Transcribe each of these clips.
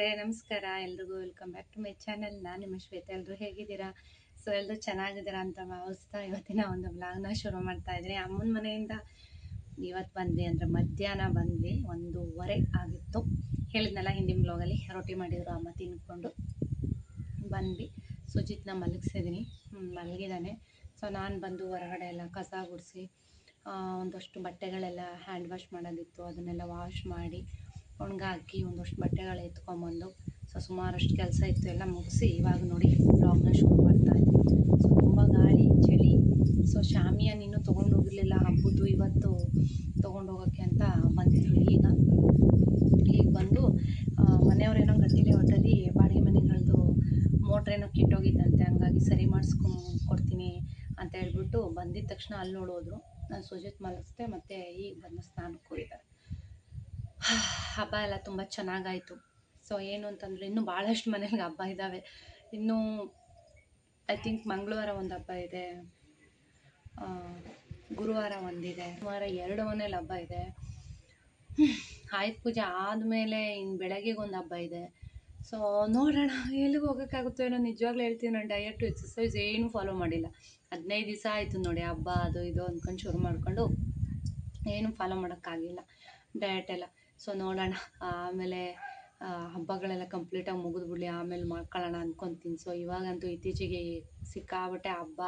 ಸ್ನೇಹಿತರೆ, ನಮಸ್ಕಾರ. ಎಲ್ರಿಗೂ welcome back to my channel. ನಾನು ನಿಮ್ಮ ಶ್ವೇತಾ. ಎಲ್ಲರೂ ಹೇಗಿದ್ದೀರಾ? ಸೊ ಎಲ್ಲರೂ ಚೆನ್ನಾಗಿದ್ದೀರಾ ಅಂತ ಭಾವಿಸ್ತಾ ಇವತ್ತಿನ ಒಂದು ವ್ಲಾಗ್ನ ಶುರು ಮಾಡ್ತಾ ಇದ್ದೀನಿ. ಅಮ್ಮನ ಮನೆಯಿಂದ ಇವತ್ತು ಬಂದ್ವಿ ಅಂದರೆ ಮಧ್ಯಾಹ್ನ ಬಂದ್ವಿ. ಒಂದೂವರೆ ಆಗಿತ್ತು. ಹೇಳಿದ್ನಲ್ಲ ಹಿಂದಿನ ಬ್ಲಾಗಲ್ಲಿ ರೊಟ್ಟಿ ಮಾಡಿದ್ರು ಅಮ್ಮ ತಿನ್ಕೊಂಡು ಬಂದ್ವಿ. ಸುಜಿತ್ನ ಮಲಗಿಸಿದ್ದೀನಿ. ಮಲಗಿದ್ದಾನೆ. ಸೊ, ನಾನು ಬಂದು ಹೊರಗಡೆ ಎಲ್ಲ ಕಸ ಗುಡಿಸಿ ಒಂದಷ್ಟು ಬಟ್ಟೆಗಳೆಲ್ಲ ಹ್ಯಾಂಡ್ ವಾಶ್ ಮಾಡೋದಿತ್ತು. ಅದನ್ನೆಲ್ಲ ವಾಶ್ ಮಾಡಿ ಒಣಗಾಕಿ ಒಂದಷ್ಟು ಬಟ್ಟೆಗಳು ಎತ್ಕೊಂಬಂದು ಸೊ ಸುಮಾರಷ್ಟು ಕೆಲಸ ಇತ್ತು, ಎಲ್ಲ ಮುಗಿಸಿ ಇವಾಗ ನೋಡಿ ಬ್ಲಾಗ್ನ ಶುರು ಮಾಡ್ತಾ ಇದ್ದೀನಿ. ಸೊ ತುಂಬ ಗಾಳಿ, ಚಳಿ. ಸೊ ಶಾಮಿಯಾನ ಇನ್ನೂ ತೊಗೊಂಡು ಹೋಗಿರಲಿಲ್ಲ, ಹಬ್ಬದ್ದು ಇವತ್ತು ತೊಗೊಂಡು ಹೋಗೋಕ್ಕೆ ಅಂತ ಬಂದಿದ್ರು. ಈಗ ಈಗ ಬಂದು ಮನೆಯವರೇನೋ ಗಟ್ಟಿಲೆ ಹೊಟ್ಟಲ್ಲಿ ಬಾಡಿಗೆ ಮನೆಗಳದ್ದು ಮೋಟ್ರೇನೋ ಕೆಟ್ಟೋಗಿದ್ದಂತೆ, ಹಂಗಾಗಿ ಸರಿ ಮಾಡಿಸ್ಕೊಂಡು ಕೊಡ್ತೀನಿ ಅಂತ ಹೇಳ್ಬಿಟ್ಟು ಬಂದಿದ್ದ ತಕ್ಷಣ ಅಲ್ಲಿ ನೋಡೋದ್ರು. ನಾನು ಸುಜಿತ್ ಮಲಗಿಸ್ದೆ, ಮತ್ತು ಈಗ ಬಂದು ಸ್ನಾನಕ್ಕೆ ಹೋಗಿದ್ದಾರೆ ಹಬ್ಬ ಎಲ್ಲ ತುಂಬ ಚೆನ್ನಾಗಾಯಿತು. ಸೊ ಏನು ಅಂತಂದರೆ ಇನ್ನೂ ಭಾಳಷ್ಟು ಮನೇಲಿ ಹಬ್ಬ ಇದ್ದಾವೆ ಇನ್ನೂ ಐ ಥಿಂಕ್ ಮಂಗಳವಾರ ಒಂದು ಹಬ್ಬ ಇದೆ. ಗುರುವಾರ ಒಂದಿದೆ. ಗುರುವಾರ ಎರಡು ಮನೇಲಿ ಹಬ್ಬ ಇದೆ. ಆಯುಧ ಪೂಜೆ ಆದಮೇಲೆ ಇನ್ನು ಬೆಳಗ್ಗೆಗೆ ಒಂದು ಹಬ್ಬ ಇದೆ. ಸೊ ನೋಡೋಣ, ಎಲ್ಲಿಗೆ ಹೋಗೋಕ್ಕಾಗುತ್ತೋ ಏನೋ ನಿಜವಾಗ್ಲೂ ಹೇಳ್ತೀನಿ. ನಾನು ಡಯಟು ಎಕ್ಸಸೈಸ್ ಏನೂ ಫಾಲೋ ಮಾಡಿಲ್ಲ. ಹದಿನೈದು ದಿವಸ ಆಯಿತು ನೋಡಿ ಹಬ್ಬ, ಅದು ಇದು ಅಂದ್ಕೊಂಡು ಶುರು ಮಾಡಿಕೊಂಡು ಏನೂ ಫಾಲೋ ಮಾಡೋಕ್ಕಾಗಿಲ್ಲ. ಡಯಟ್ ಎಲ್ಲ. ಸೊ ನೋಡೋಣ. ಆಮೇಲೆ ಹಬ್ಬಗಳೆಲ್ಲ ಕಂಪ್ಲೀಟಾಗಿ ಮುಗಿದ್ಬಿಡ್ಲಿ ಆಮೇಲೆ ಮಾಡ್ಕೊಳ್ಳೋಣ ಅಂದ್ಕೊತೀನಿ ಸೊ ಇವಾಗಂತೂ ಇತ್ತೀಚೆಗೆ ಸಿಕ್ಕಾಬಟ್ಟೆ ಹಬ್ಬ,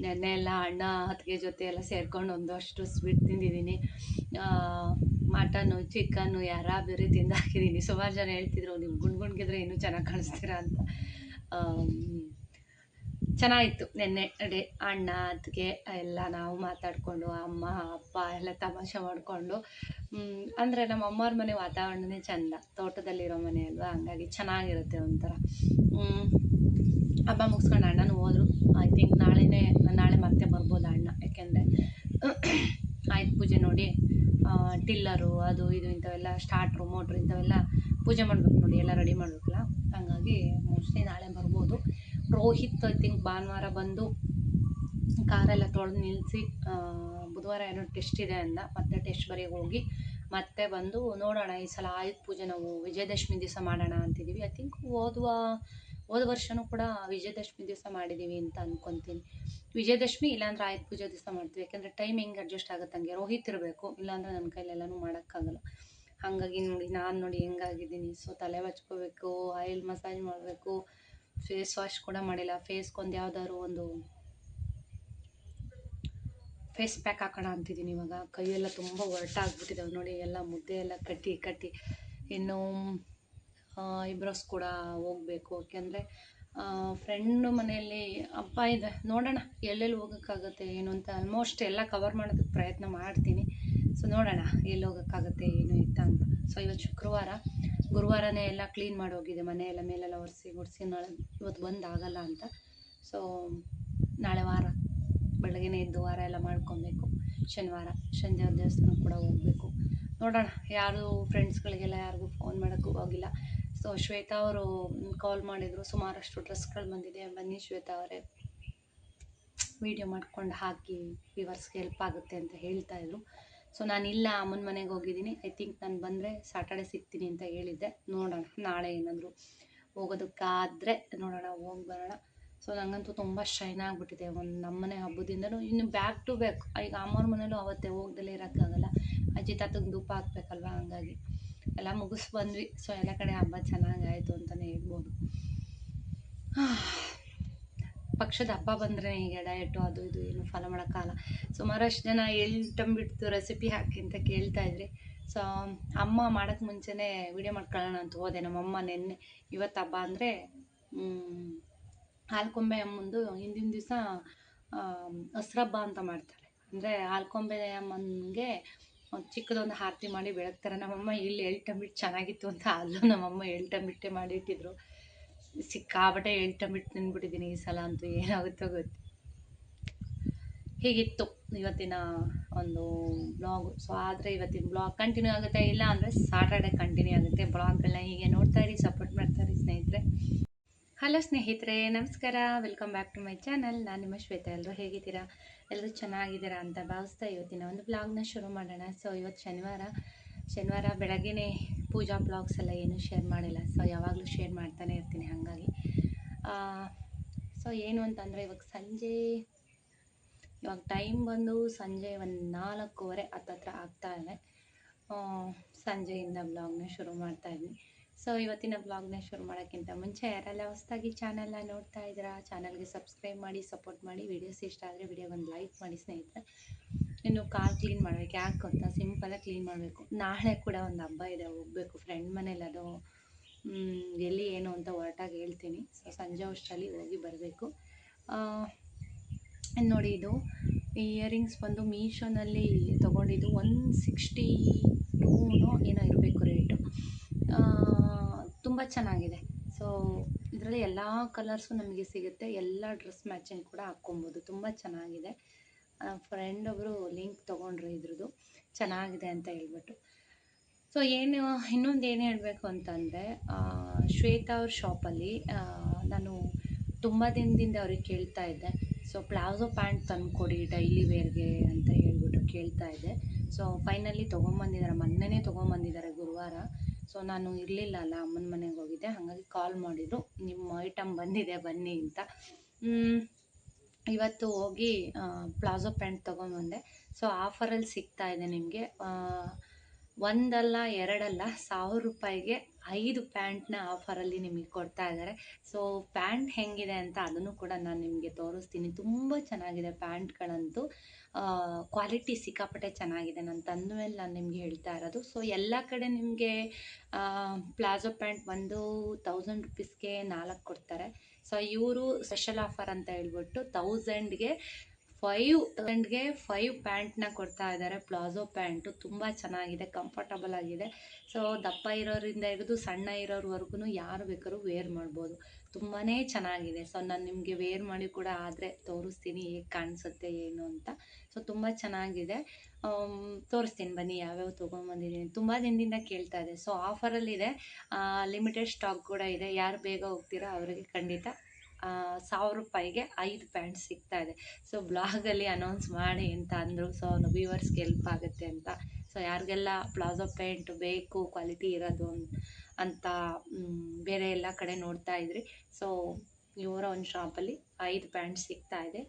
ನೆನ್ನೆ ಎಲ್ಲ ಅಣ್ಣ, ಅತ್ತಿಗೆ ಜೊತೆ ಎಲ್ಲ ಸೇರ್ಕೊಂಡು ಒಂದಷ್ಟು ಸ್ವೀಟ್ ತಿಂದಿದ್ದೀನಿ. ಮಟನ್ನು ಚಿಕನ್ನು ಯಾರ ಬೇರೆ ತಿಂದಾಕಿದ್ದೀನಿ ಸುಮಾರು ಜನ ಹೇಳ್ತಿದ್ರು ನೀವು ಗುಂಡು ಗುಂಡ್ಗಿದ್ರೆ ಇನ್ನೂ ಚೆನ್ನಾಗಿ ಕಾಣಿಸ್ತೀರಾ? ಅಂತ. ಚೆನ್ನಾಗಿತ್ತು. ನೆನ್ನೆ ಡೇ ಅಣ್ಣ, ಅತ್ತಿಗೆ ಎಲ್ಲ ನಾವು ಮಾತಾಡಿಕೊಂಡು, ಅಮ್ಮ, ಅಪ್ಪ ಎಲ್ಲ ತಮಾಷೆ ಮಾಡಿಕೊಂಡು. ಅಂದರೆ ನಮ್ಮ ಅಮ್ಮವ್ರ ಮನೆ ವಾತಾವರಣನೇ ಚೆಂದ. ತೋಟದಲ್ಲಿರೋ ಮನೆ ಅಲ್ವಾ? ಹಂಗಾಗಿ ಚೆನ್ನಾಗಿರುತ್ತೆ ಒಂಥರ. ಹಬ್ಬ ಮುಗಿಸ್ಕೊಂಡು ಅಣ್ಣನೂ ಹೋದ್ರು. ಐ ಥಿಂಕ್ ನಾಳೆನೇ, ನಾಳೆ ಮತ್ತೆ ಬರ್ಬೋದು ಅಣ್ಣ. ಯಾಕೆಂದರೆ ಆಯುಧ ಪೂಜೆ ನೋಡಿ ಟಿಲ್ಲರು, ಅದು, ಇದು ಇಂಥವೆಲ್ಲ ಸ್ಟಾರ್ಟ್ರು ಮೋಟ್ರು ಇಂಥವೆಲ್ಲ ಪೂಜೆ ಮಾಡ್ಬೇಕು ನೋಡಿ. ಎಲ್ಲ ರೆಡಿ ಮಾಡಬೇಕಲ್ಲ? ಹಾಗಾಗಿ ಮೋಸ್ಟ್ಲಿ ನಾಳೆ ಬರ್ಬೋದು. ರೋಹಿತ್ ಐ ಥಿಂಕ್ ಭಾನುವಾರ ಬಂದು ಕಾರೆಲ್ಲ ತೊಳೆದು ನಿಲ್ಲಿಸಿ ಬುಧವಾರ ಏನೋ ಟೆಸ್ಟ್ ಇದೆ ಅಂದ. ಮತ್ತೆ ಟೆಸ್ಟ್ ಬರೆಯೋಕೆ ಹೋಗಿ ಮತ್ತೆ ಬಂದು ನೋಡೋಣ, ಈ ಸಲ ಆಯುಧ ಪೂಜೆ ನಾವು ವಿಜಯದಶಮಿ ದಿವಸ ಮಾಡೋಣ ಅಂತಿದ್ದೀವಿ. ಐ ಥಿಂಕ್ ಓದುವ ಹೋದ ವರ್ಷವೂ ಕೂಡ ವಿಜಯದಶಮಿ ದಿವಸ ಮಾಡಿದ್ದೀವಿ ಅಂತ ಅಂದ್ಕೊತೀನಿ ವಿಜಯದಶಮಿ ಇಲ್ಲಾಂದ್ರೆ ಆಯುಧ ಪೂಜೆ ದಿವಸ ಮಾಡ್ತೀವಿ. ಯಾಕೆಂದರೆ ಟೈಮ್ ಹೆಂಗೆ ಅಡ್ಜಸ್ಟ್ ಆಗುತ್ತೆ ಹಂಗೆ. ರೋಹಿತ್ ಇರಬೇಕು, ಇಲ್ಲಾಂದರೆ ನನ್ನ ಕೈಲೆಲ್ಲನೂ ಮಾಡೋಕ್ಕಾಗಲ್ಲ. ಹಾಗಾಗಿ ನೋಡಿ, ನಾನು ನೋಡಿ ಹೆಂಗಾಗಿದ್ದೀನಿ. ಸೊ ತಲೆ ಬಚ್ಕೋಬೇಕು, ಆಯಿಲ್ ಮಸಾಜ್ ಮಾಡಬೇಕು ಫೇಸ್ ವಾಶ್ ಕೂಡ ಮಾಡಿಲ್ಲ. ಫೇಸ್ಗೊಂದು ಯಾವ್ದಾದ್ರು ಒಂದು ಫೇಸ್ ಪ್ಯಾಕ್ ಹಾಕೋಣ ಅಂತಿದ್ದೀನಿ ಇವಾಗ. ಕೈಯೆಲ್ಲ ತುಂಬ ಒರಟಾಗ್ಬಿಟ್ಟಿದ್ದಾವೆ ನೋಡಿ ಎಲ್ಲ ಮುದ್ದೆ ಎಲ್ಲ ಕಟ್ಟಿ ಕಟ್ಟಿ ಇನ್ನು ಐಬ್ರೋಸ್ ಕೂಡ ಹೋಗ್ಬೇಕು. ಯಾಕೆಂದರೆ ಫ್ರೆಂಡ್ ಮನೆಯಲ್ಲಿ ಅಪ್ಪ ಇದೆ. ನೋಡೋಣ ಎಲ್ಲೆಲ್ಲಿ ಹೋಗೋಕ್ಕಾಗುತ್ತೆ, ಏನು ಅಂತ ಆಲ್ಮೋಸ್ಟ್ ಎಲ್ಲ ಕವರ್ ಮಾಡೋದಕ್ಕೆ ಪ್ರಯತ್ನ ಮಾಡ್ತೀನಿ. ಸೊ ನೋಡೋಣ ಎಲ್ಲಿ ಹೋಗೋಕ್ಕಾಗುತ್ತೆ, ಏನು ಇತ್ತ ಅಂತ. ಸೊ ಇವತ್ತು ಶುಕ್ರವಾರ ಗುರುವಾರನೇ ಎಲ್ಲ ಕ್ಲೀನ್ ಮಾಡಿ ಮನೆ ಎಲ್ಲ ಮೇಲೆಲ್ಲ ಒರೆಸಿ ಗುಡಿಸಿ ನಾಳೆ ಇವತ್ತು ಬಂದ್ ಆಗಲ್ಲ ಅಂತ. ಸೊ ನಾಳೆ ವಾರ, ಬೆಳಗ್ಗೆನೇ ಎದ್ದು ವಾರ ಎಲ್ಲ ಮಾಡ್ಕೊಬೇಕು. ಶನಿವಾರ ಶನಿದೇವ್ರ ದೇವಸ್ಥಾನಕ್ಕೆ ಕೂಡ ಹೋಗಬೇಕು. ನೋಡೋಣ, ಯಾರು ಫ್ರೆಂಡ್ಸ್ಗಳಿಗೆಲ್ಲ ಯಾರಿಗೂ ಫೋನ್ ಮಾಡೋಕ್ಕೂ ಹೋಗಿಲ್ಲ. ಸೊ ಶ್ವೇತಾ ಅವರು ಕಾಲ್ ಮಾಡಿದರು, ಸುಮಾರಷ್ಟು ಡ್ರೆಸ್ಗಳು ಬಂದಿದೆ. ಬನ್ನಿ ಶ್ವೇತಾ ಅವರೇ. ವಿಡಿಯೋ ಮಾಡ್ಕೊಂಡು ಹಾಕಿ ವಿವರ್ಸ್ಗೆ ಹೆಲ್ಪ್ ಆಗುತ್ತೆ ಅಂತ ಹೇಳ್ತಾ ಇದ್ರು. ಸೊ ಇಲ್ಲ ಅಮ್ಮನ ಮನೆಗೆ ಹೋಗಿದ್ದೀನಿ. ಐ ಥಿಂಕ್ ನಾನು ಬಂದರೆ ಸಾಟರ್ಡೆ ಸಿಗ್ತೀನಿ ಅಂತ ಹೇಳಿದ್ದೆ. ನೋಡೋಣ, ನಾಳೆ ಏನಾದರೂ ಹೋಗೋದಕ್ಕಾದರೆ ನೋಡೋಣ, ಹೋಗಿ ಬರೋಣ. ಸೊ ನನಗಂತೂ ತುಂಬ ಶೈನ್ ಆಗಿಬಿಟ್ಟಿದೆ. ಒಂದು ನಮ್ಮನೆ ಹಬ್ಬದಿಂದನೂ ಇನ್ನು ಬ್ಯಾಕ್ ಟು ಬ್ಯಾಕ್ ಈಗ ಅಮ್ಮವ್ರ ಮನೇಲೂ ಅವತ್ತೇ ಹೋಗ್ದಲ್ಲೇ ಇರೋಕ್ಕಾಗಲ್ಲ. ಅಜ್ಜಿ ತಾತಗೆ ಧೂಪ ಹಾಕ್ಬೇಕಲ್ವ, ಹಂಗಾಗಿ. ಎಲ್ಲ ಮುಗಿಸ್ ಬಂದ್ವಿ. ಸೊ ಎಲ್ಲ ಕಡೆ ಹಬ್ಬ ಚೆನ್ನಾಗಾಯಿತು ಅಂತಲೇ ಹೇಳ್ಬೋದು. ಪಕ್ಷದ ಹಬ್ಬ ಬಂದರೆ ಈಗ ಡಯಟು ಅದು ಇದು ಏನು ಫಾಲೋ ಮಾಡೋಕ್ಕಾಗಲ್ಲ. ಸುಮಾರಷ್ಟು ಜನ ತಂಬಿಟ್ಟು ರೆಸಿಪಿ ಹಾಕಿ ಅಂತ ಕೇಳ್ತಾ ಇದ್ರಿ ಸೊ ಅಮ್ಮ ಮಾಡೋಕ್ಕೆ ಮುಂಚೆನೇ ವಿಡಿಯೋ ಮಾಡ್ಕೊಳ್ಳೋಣ ಅಂತ ಹೋದೆ. ನಮ್ಮಮ್ಮ ನೆನ್ನೆ ಇವತ್ತು ಹಬ್ಬ ಅಂದರೆ ಹಾಲ್ಕೊಂಬೆ ಅಮ್ಮಂದು ಹಿಂದಿನ ದಿವಸ ಹಸ್ರಬ್ಬ ಅಂತ ಮಾಡ್ತಾರೆ. ಅಂದರೆ ಹಾಲ್ಕೊಂಬೆ ಅಮ್ಮನಿಗೆ ಚಿಕ್ಕದೊಂದು ಆರತಿ ಮಾಡಿ ಬೆಳಗ್ತಾರೆ ನಮ್ಮಮ್ಮ ಇಲ್ಲಿ ಎಳ್ಟಂಬಿಟ್ಟು ಚೆನ್ನಾಗಿತ್ತು ಅಂತ ಅಲ್ಲೂ ನಮ್ಮಮ್ಮ ಮಾಡಿ ಮಾಡಿಟ್ಟಿದ್ರು ಸಿಕ್ಕಾಬಟ್ಟೆ ಎಳ್ಟಂಬಿಟ್ಟು ತಿಂದ್ಬಿಟ್ಟಿದ್ದೀನಿ ಈ ಸಲ ಅಂತೂ ಏನಾಗುತ್ತೋ ಗೊತ್ತು. ಹೀಗಿತ್ತು ಇವತ್ತಿನ ಒಂದು ಬ್ಲಾಗ್ ಸೊ ಆದರೆ ಇವತ್ತಿನ ಬ್ಲಾಗ್ ಕಂಟಿನ್ಯೂ ಆಗುತ್ತೆ ಇಲ್ಲ ಅಂದರೆ ಸಾಟರ್ಡೆ ಕಂಟಿನ್ಯೂ ಆಗುತ್ತೆ. ಬ್ಲಾಗ್ಗಳನ್ನ ಹೀಗೆ ನೋಡ್ತಾ ಇರಿ ಸಪೋರ್ಟ್ ಮಾಡ್ತಾ ಇರಿ ಸ್ನೇಹಿತರೆ. ಹಲೋ ಸ್ನೇಹಿತರೆ, ನಮಸ್ಕಾರ. Welcome back to my channel ನಾನು ನಿಮ್ಮ ಶ್ವೇತಾ. ಎಲ್ಲರೂ ಹೇಗಿದ್ದೀರಾ? ಎಲ್ಲರೂ ಚೆನ್ನಾಗಿದ್ದೀರಾ ಅಂತ ಭಾವಿಸ್ತಾ ಇವತ್ತಿನ ಒಂದು ಬ್ಲಾಗ್ನ ಶುರು ಮಾಡೋಣ. ಸೊ ಇವತ್ತು ಶನಿವಾರ. ಶನಿವಾರ ಬೆಳಗ್ಗೆನೇ ಪೂಜಾ ಬ್ಲಾಗ್ಸ್ ಎಲ್ಲ ಏನೂ ಶೇರ್ ಮಾಡಿಲ್ಲ. ಸೊ, ಯಾವಾಗಲೂ ಶೇರ್ ಮಾಡ್ತಾನೆ ಇರ್ತೀನಿ ಹಾಗಾಗಿ. ಸೊ, ಏನು ಅಂತಂದರೆ ಇವಾಗ ಸಂಜೆ, ಇವಾಗ ಟೈಮ್ ಬಂದು ಸಂಜೆ ಒಂದು ನಾಲ್ಕೂವರೆ ಹತ್ತತ್ರ ಆಗ್ತಾ ಇದೆ. ಸಂಜೆಯಿಂದ ಬ್ಲಾಗ್ನ ಶುರು ಮಾಡ್ತಾ ಇದ್ದೀನಿ ಸೊ, ಇವತ್ತಿನ ಬ್ಲಾಗ್ನ ಶುರು ಮಾಡೋಕ್ಕಿಂತ ಮುಂಚೆ ಯಾರೆಲ್ಲ ಹೊಸದಾಗಿ ಚಾನಲ್ನ ನೋಡ್ತಾ ಇದ್ದೀರಾ, ಚಾನಲ್ಗೆ ಸಬ್ಸ್ಕ್ರೈಬ್ ಮಾಡಿ, ಸಪೋರ್ಟ್ ಮಾಡಿ, ವಿಡಿಯೋಸ್ ಇಷ್ಟ ಆದರೆ ವಿಡಿಯೋಗೊಂದು ಲೈಕ್ ಮಾಡಿ ಸ್ನೇಹಿತರೆ. ಇನ್ನು ಕಾರ್ ಕ್ಲೀನ್ ಮಾಡ್ಬೇಕು. ಯಾಕೆ ಗೊತ್ತಾ? ಸಿಂಪಲಾಗಿ ಕ್ಲೀನ್ ಮಾಡಬೇಕು. ನಾಳೆ ಕೂಡ ಒಂದು ಹಬ್ಬ ಇದೆ, ಹೋಗಬೇಕು. ಫ್ರೆಂಡ್ ಮನೇಲಿ ಅದು ಎಲ್ಲಿ, ಏನು ಅಂತ ಹೊರಟಾಗಿ ಹೇಳ್ತೀನಿ. ಸೊ ಸಂಜೆ ಅಷ್ಟರಲ್ಲಿ ಹೋಗಿ ಬರಬೇಕು. ನೋಡಿ ಇದು ಇಯರಿಂಗ್ಸ್ ಬಂದು ಮೀಶೋನಲ್ಲಿ ತೊಗೊಂಡಿದ್ದು ಒನ್ ಸಿಕ್ಸ್ಟಿ ಟೂನೋ ಏನೋ ಇರಬೇಕು ರೇಟು ತುಂಬ ಚೆನ್ನಾಗಿದೆ. ಸೊ ಇದರಲ್ಲಿ ಎಲ್ಲ ಕಲರ್ಸು ನಮಗೆ ಸಿಗುತ್ತೆ. ಎಲ್ಲ ಡ್ರೆಸ್ ಮ್ಯಾಚಿಂಗ್ ಕೂಡ ಹಾಕ್ಕೊಬೋದು. ತುಂಬ ಚೆನ್ನಾಗಿದೆ. ಫ್ರೆಂಡ್ ಒಬ್ಬರು ಲಿಂಕ್ ತೊಗೊಂಡ್ರು ಇದ್ರದ್ದು ಚೆನ್ನಾಗಿದೆ ಅಂತ ಹೇಳ್ಬಿಟ್ಟು. ಸೊ ಏನು, ಇನ್ನೊಂದು ಏನು ಹೇಳಬೇಕು ಅಂತಂದರೆ ಶ್ವೇತಾ ಅವ್ರ ಶಾಪಲ್ಲಿ ನಾನು ತುಂಬ ದಿನದಿಂದ ಅವ್ರಿಗೆ ಕೇಳ್ತಾ ಇದ್ದೆ. ಸೊ ಪ್ಲಾಜೋ ಪ್ಯಾಂಟ್ ತಂದುಕೊಡಿ ಡೈಲಿ ವೇರ್ಗೆ ಅಂತ ಹೇಳ್ಬಿಟ್ಟು ಕೇಳ್ತಾ ಇದ್ದೆ. ಸೊ ಫೈನಲಿ ತೊಗೊಂಬಂದಿದ್ದಾರೆ ಮೊನ್ನೆನೇ ತೊಗೊಂಬಂದಿದ್ದಾರೆ ಗುರುವಾರ. ಸೊ ನಾನು ಇರಲಿಲ್ಲ ಅಲ್ಲ, ಅಮ್ಮನ ಮನೆಗೆ ಹೋಗಿದ್ದೆ. ಹಾಗಾಗಿ ಕಾಲ್ ಮಾಡಿದರು. ನಿಮ್ಮ ಐಟಮ್ ಬಂದಿದೆ, ಬನ್ನಿ ಅಂತ. ಇವತ್ತು ಹೋಗಿ ಪ್ಲಾಝೋ ಪ್ಯಾಂಟ್ ತೊಗೊಂಬಂದೆ ಸೊ ಆಫರಲ್ಲಿ ಇದೆ ನಿಮಗೆ. ಒಂದಲ್ಲ ಎರಡಲ್ಲ ಸಾವಿರ ರೂಪಾಯಿಗೆ ಐದು ಪ್ಯಾಂಟ್ನ ಆಫರಲ್ಲಿ ನಿಮಗೆ ಕೊಡ್ತಾ ಇದ್ದಾರೆ. ಸೊ ಪ್ಯಾಂಟ್ ಹೆಂಗಿದೆ ಅಂತ ಅದನ್ನು ಕೂಡ ನಾನು ನಿಮಗೆ ತೋರಿಸ್ತೀನಿ. ತುಂಬ ಚೆನ್ನಾಗಿದೆ ಪ್ಯಾಂಟ್ಗಳಂತೂ. ಕ್ವಾಲಿಟಿ ಸಿಕ್ಕಾಪಟ್ಟೆ ಚೆನ್ನಾಗಿದೆ. ನಾನು ತಂದ ಮೇಲೆ ನಾನು ನಿಮಗೆ ಹೇಳ್ತಾ ಇರೋದು. ಸೊ ಎಲ್ಲ ಕಡೆ ನಿಮಗೆ ಪ್ಲಾಜೋ ಪ್ಯಾಂಟ್ ಒಂದು ತೌಸಂಡ್ ರುಪೀಸ್ಗೆ ನಾಲ್ಕು ಕೊಡ್ತಾರೆ. ಸೊ ಇವರು ಸ್ಪೆಷಲ್ ಆಫರ್ ಅಂತ ಹೇಳ್ಬಿಟ್ಟು ತೌಸಂಡ್ಗೆ ಫೈವ್ ತೌಸಂಡ್ಗೆ ಫೈವ್ ಪ್ಯಾಂಟ್ನ ಕೊಡ್ತಾ ಇದ್ದಾರೆ. ಪ್ಲಾಜೋ ಪ್ಯಾಂಟು ತುಂಬ ಚೆನ್ನಾಗಿದೆ ಕಂಫರ್ಟಬಲ್ ಆಗಿದೆ. ಸೊ ದಪ್ಪ ಇರೋರಿಂದ ಹಿಡಿದು ಸಣ್ಣ ಇರೋರ್ವರೆಗೂ ಯಾರು ಬೇಕಾದ್ರೂ ವೇರ್ ಮಾಡ್ಬೋದು. ತುಂಬಾ ಚೆನ್ನಾಗಿದೆ. ಸೊ ನಾನು ನಿಮಗೆ ವೇರ್ ಮಾಡಿ ಕೂಡ ಆದರೆ ತೋರಿಸ್ತೀನಿ ಹೇಗೆ ಕಾಣಿಸುತ್ತೆ, ಏನು ಅಂತ. ಸೊ ತುಂಬ ಚೆನ್ನಾಗಿದೆ. ತೋರಿಸ್ತೀನಿ ಬನ್ನಿ ಯಾವ್ಯಾವ ತೊಗೊಂಬಂದಿದ್ದೀನಿ ತುಂಬ ದಿನದಿಂದ ಕೇಳ್ತಾ ಇದೆ. ಸೊ ಆಫರಲ್ಲಿದೆ ಲಿಮಿಟೆಡ್ ಸ್ಟಾಕ್ ಕೂಡ ಇದೆ. ಯಾರು ಬೇಗ ಹೋಗ್ತೀರಾ ಅವರಿಗೆ ಖಂಡಿತ ಸಾವಿರ ರೂಪಾಯಿಗೆ ಐದು ಪ್ಯಾಂಟ್ ಸಿಗ್ತಾ ಇದೆ. ಸೊ ಬ್ಲಾಗಲ್ಲಿ ಅನೌನ್ಸ್ ಮಾಡಿ ಅಂತ ಅಂದರು. ಸೊ ವ್ಯೂವರ್ಸ್ಗೆ ಹೆಲ್ಪ್ ಆಗುತ್ತೆ ಅಂತ. ಸೊ ಯಾರಿಗೆಲ್ಲ ಪ್ಲಾಜೋ ಪ್ಯಾಂಟ್ ಬೇಕು ಕ್ವಾಲಿಟಿ ಇರೋದು ಅಂತ ಬೇರೆ ಎಲ್ಲ ಕಡೆ ನೋಡ್ತಾ ಇದ್ರಿ. ಸೊ ಇವರ ಒಂದು ಶಾಪಲ್ಲಿ ಐದು ಪ್ಯಾಂಟ್ ಸಿಗ್ತಾ ಇದೆ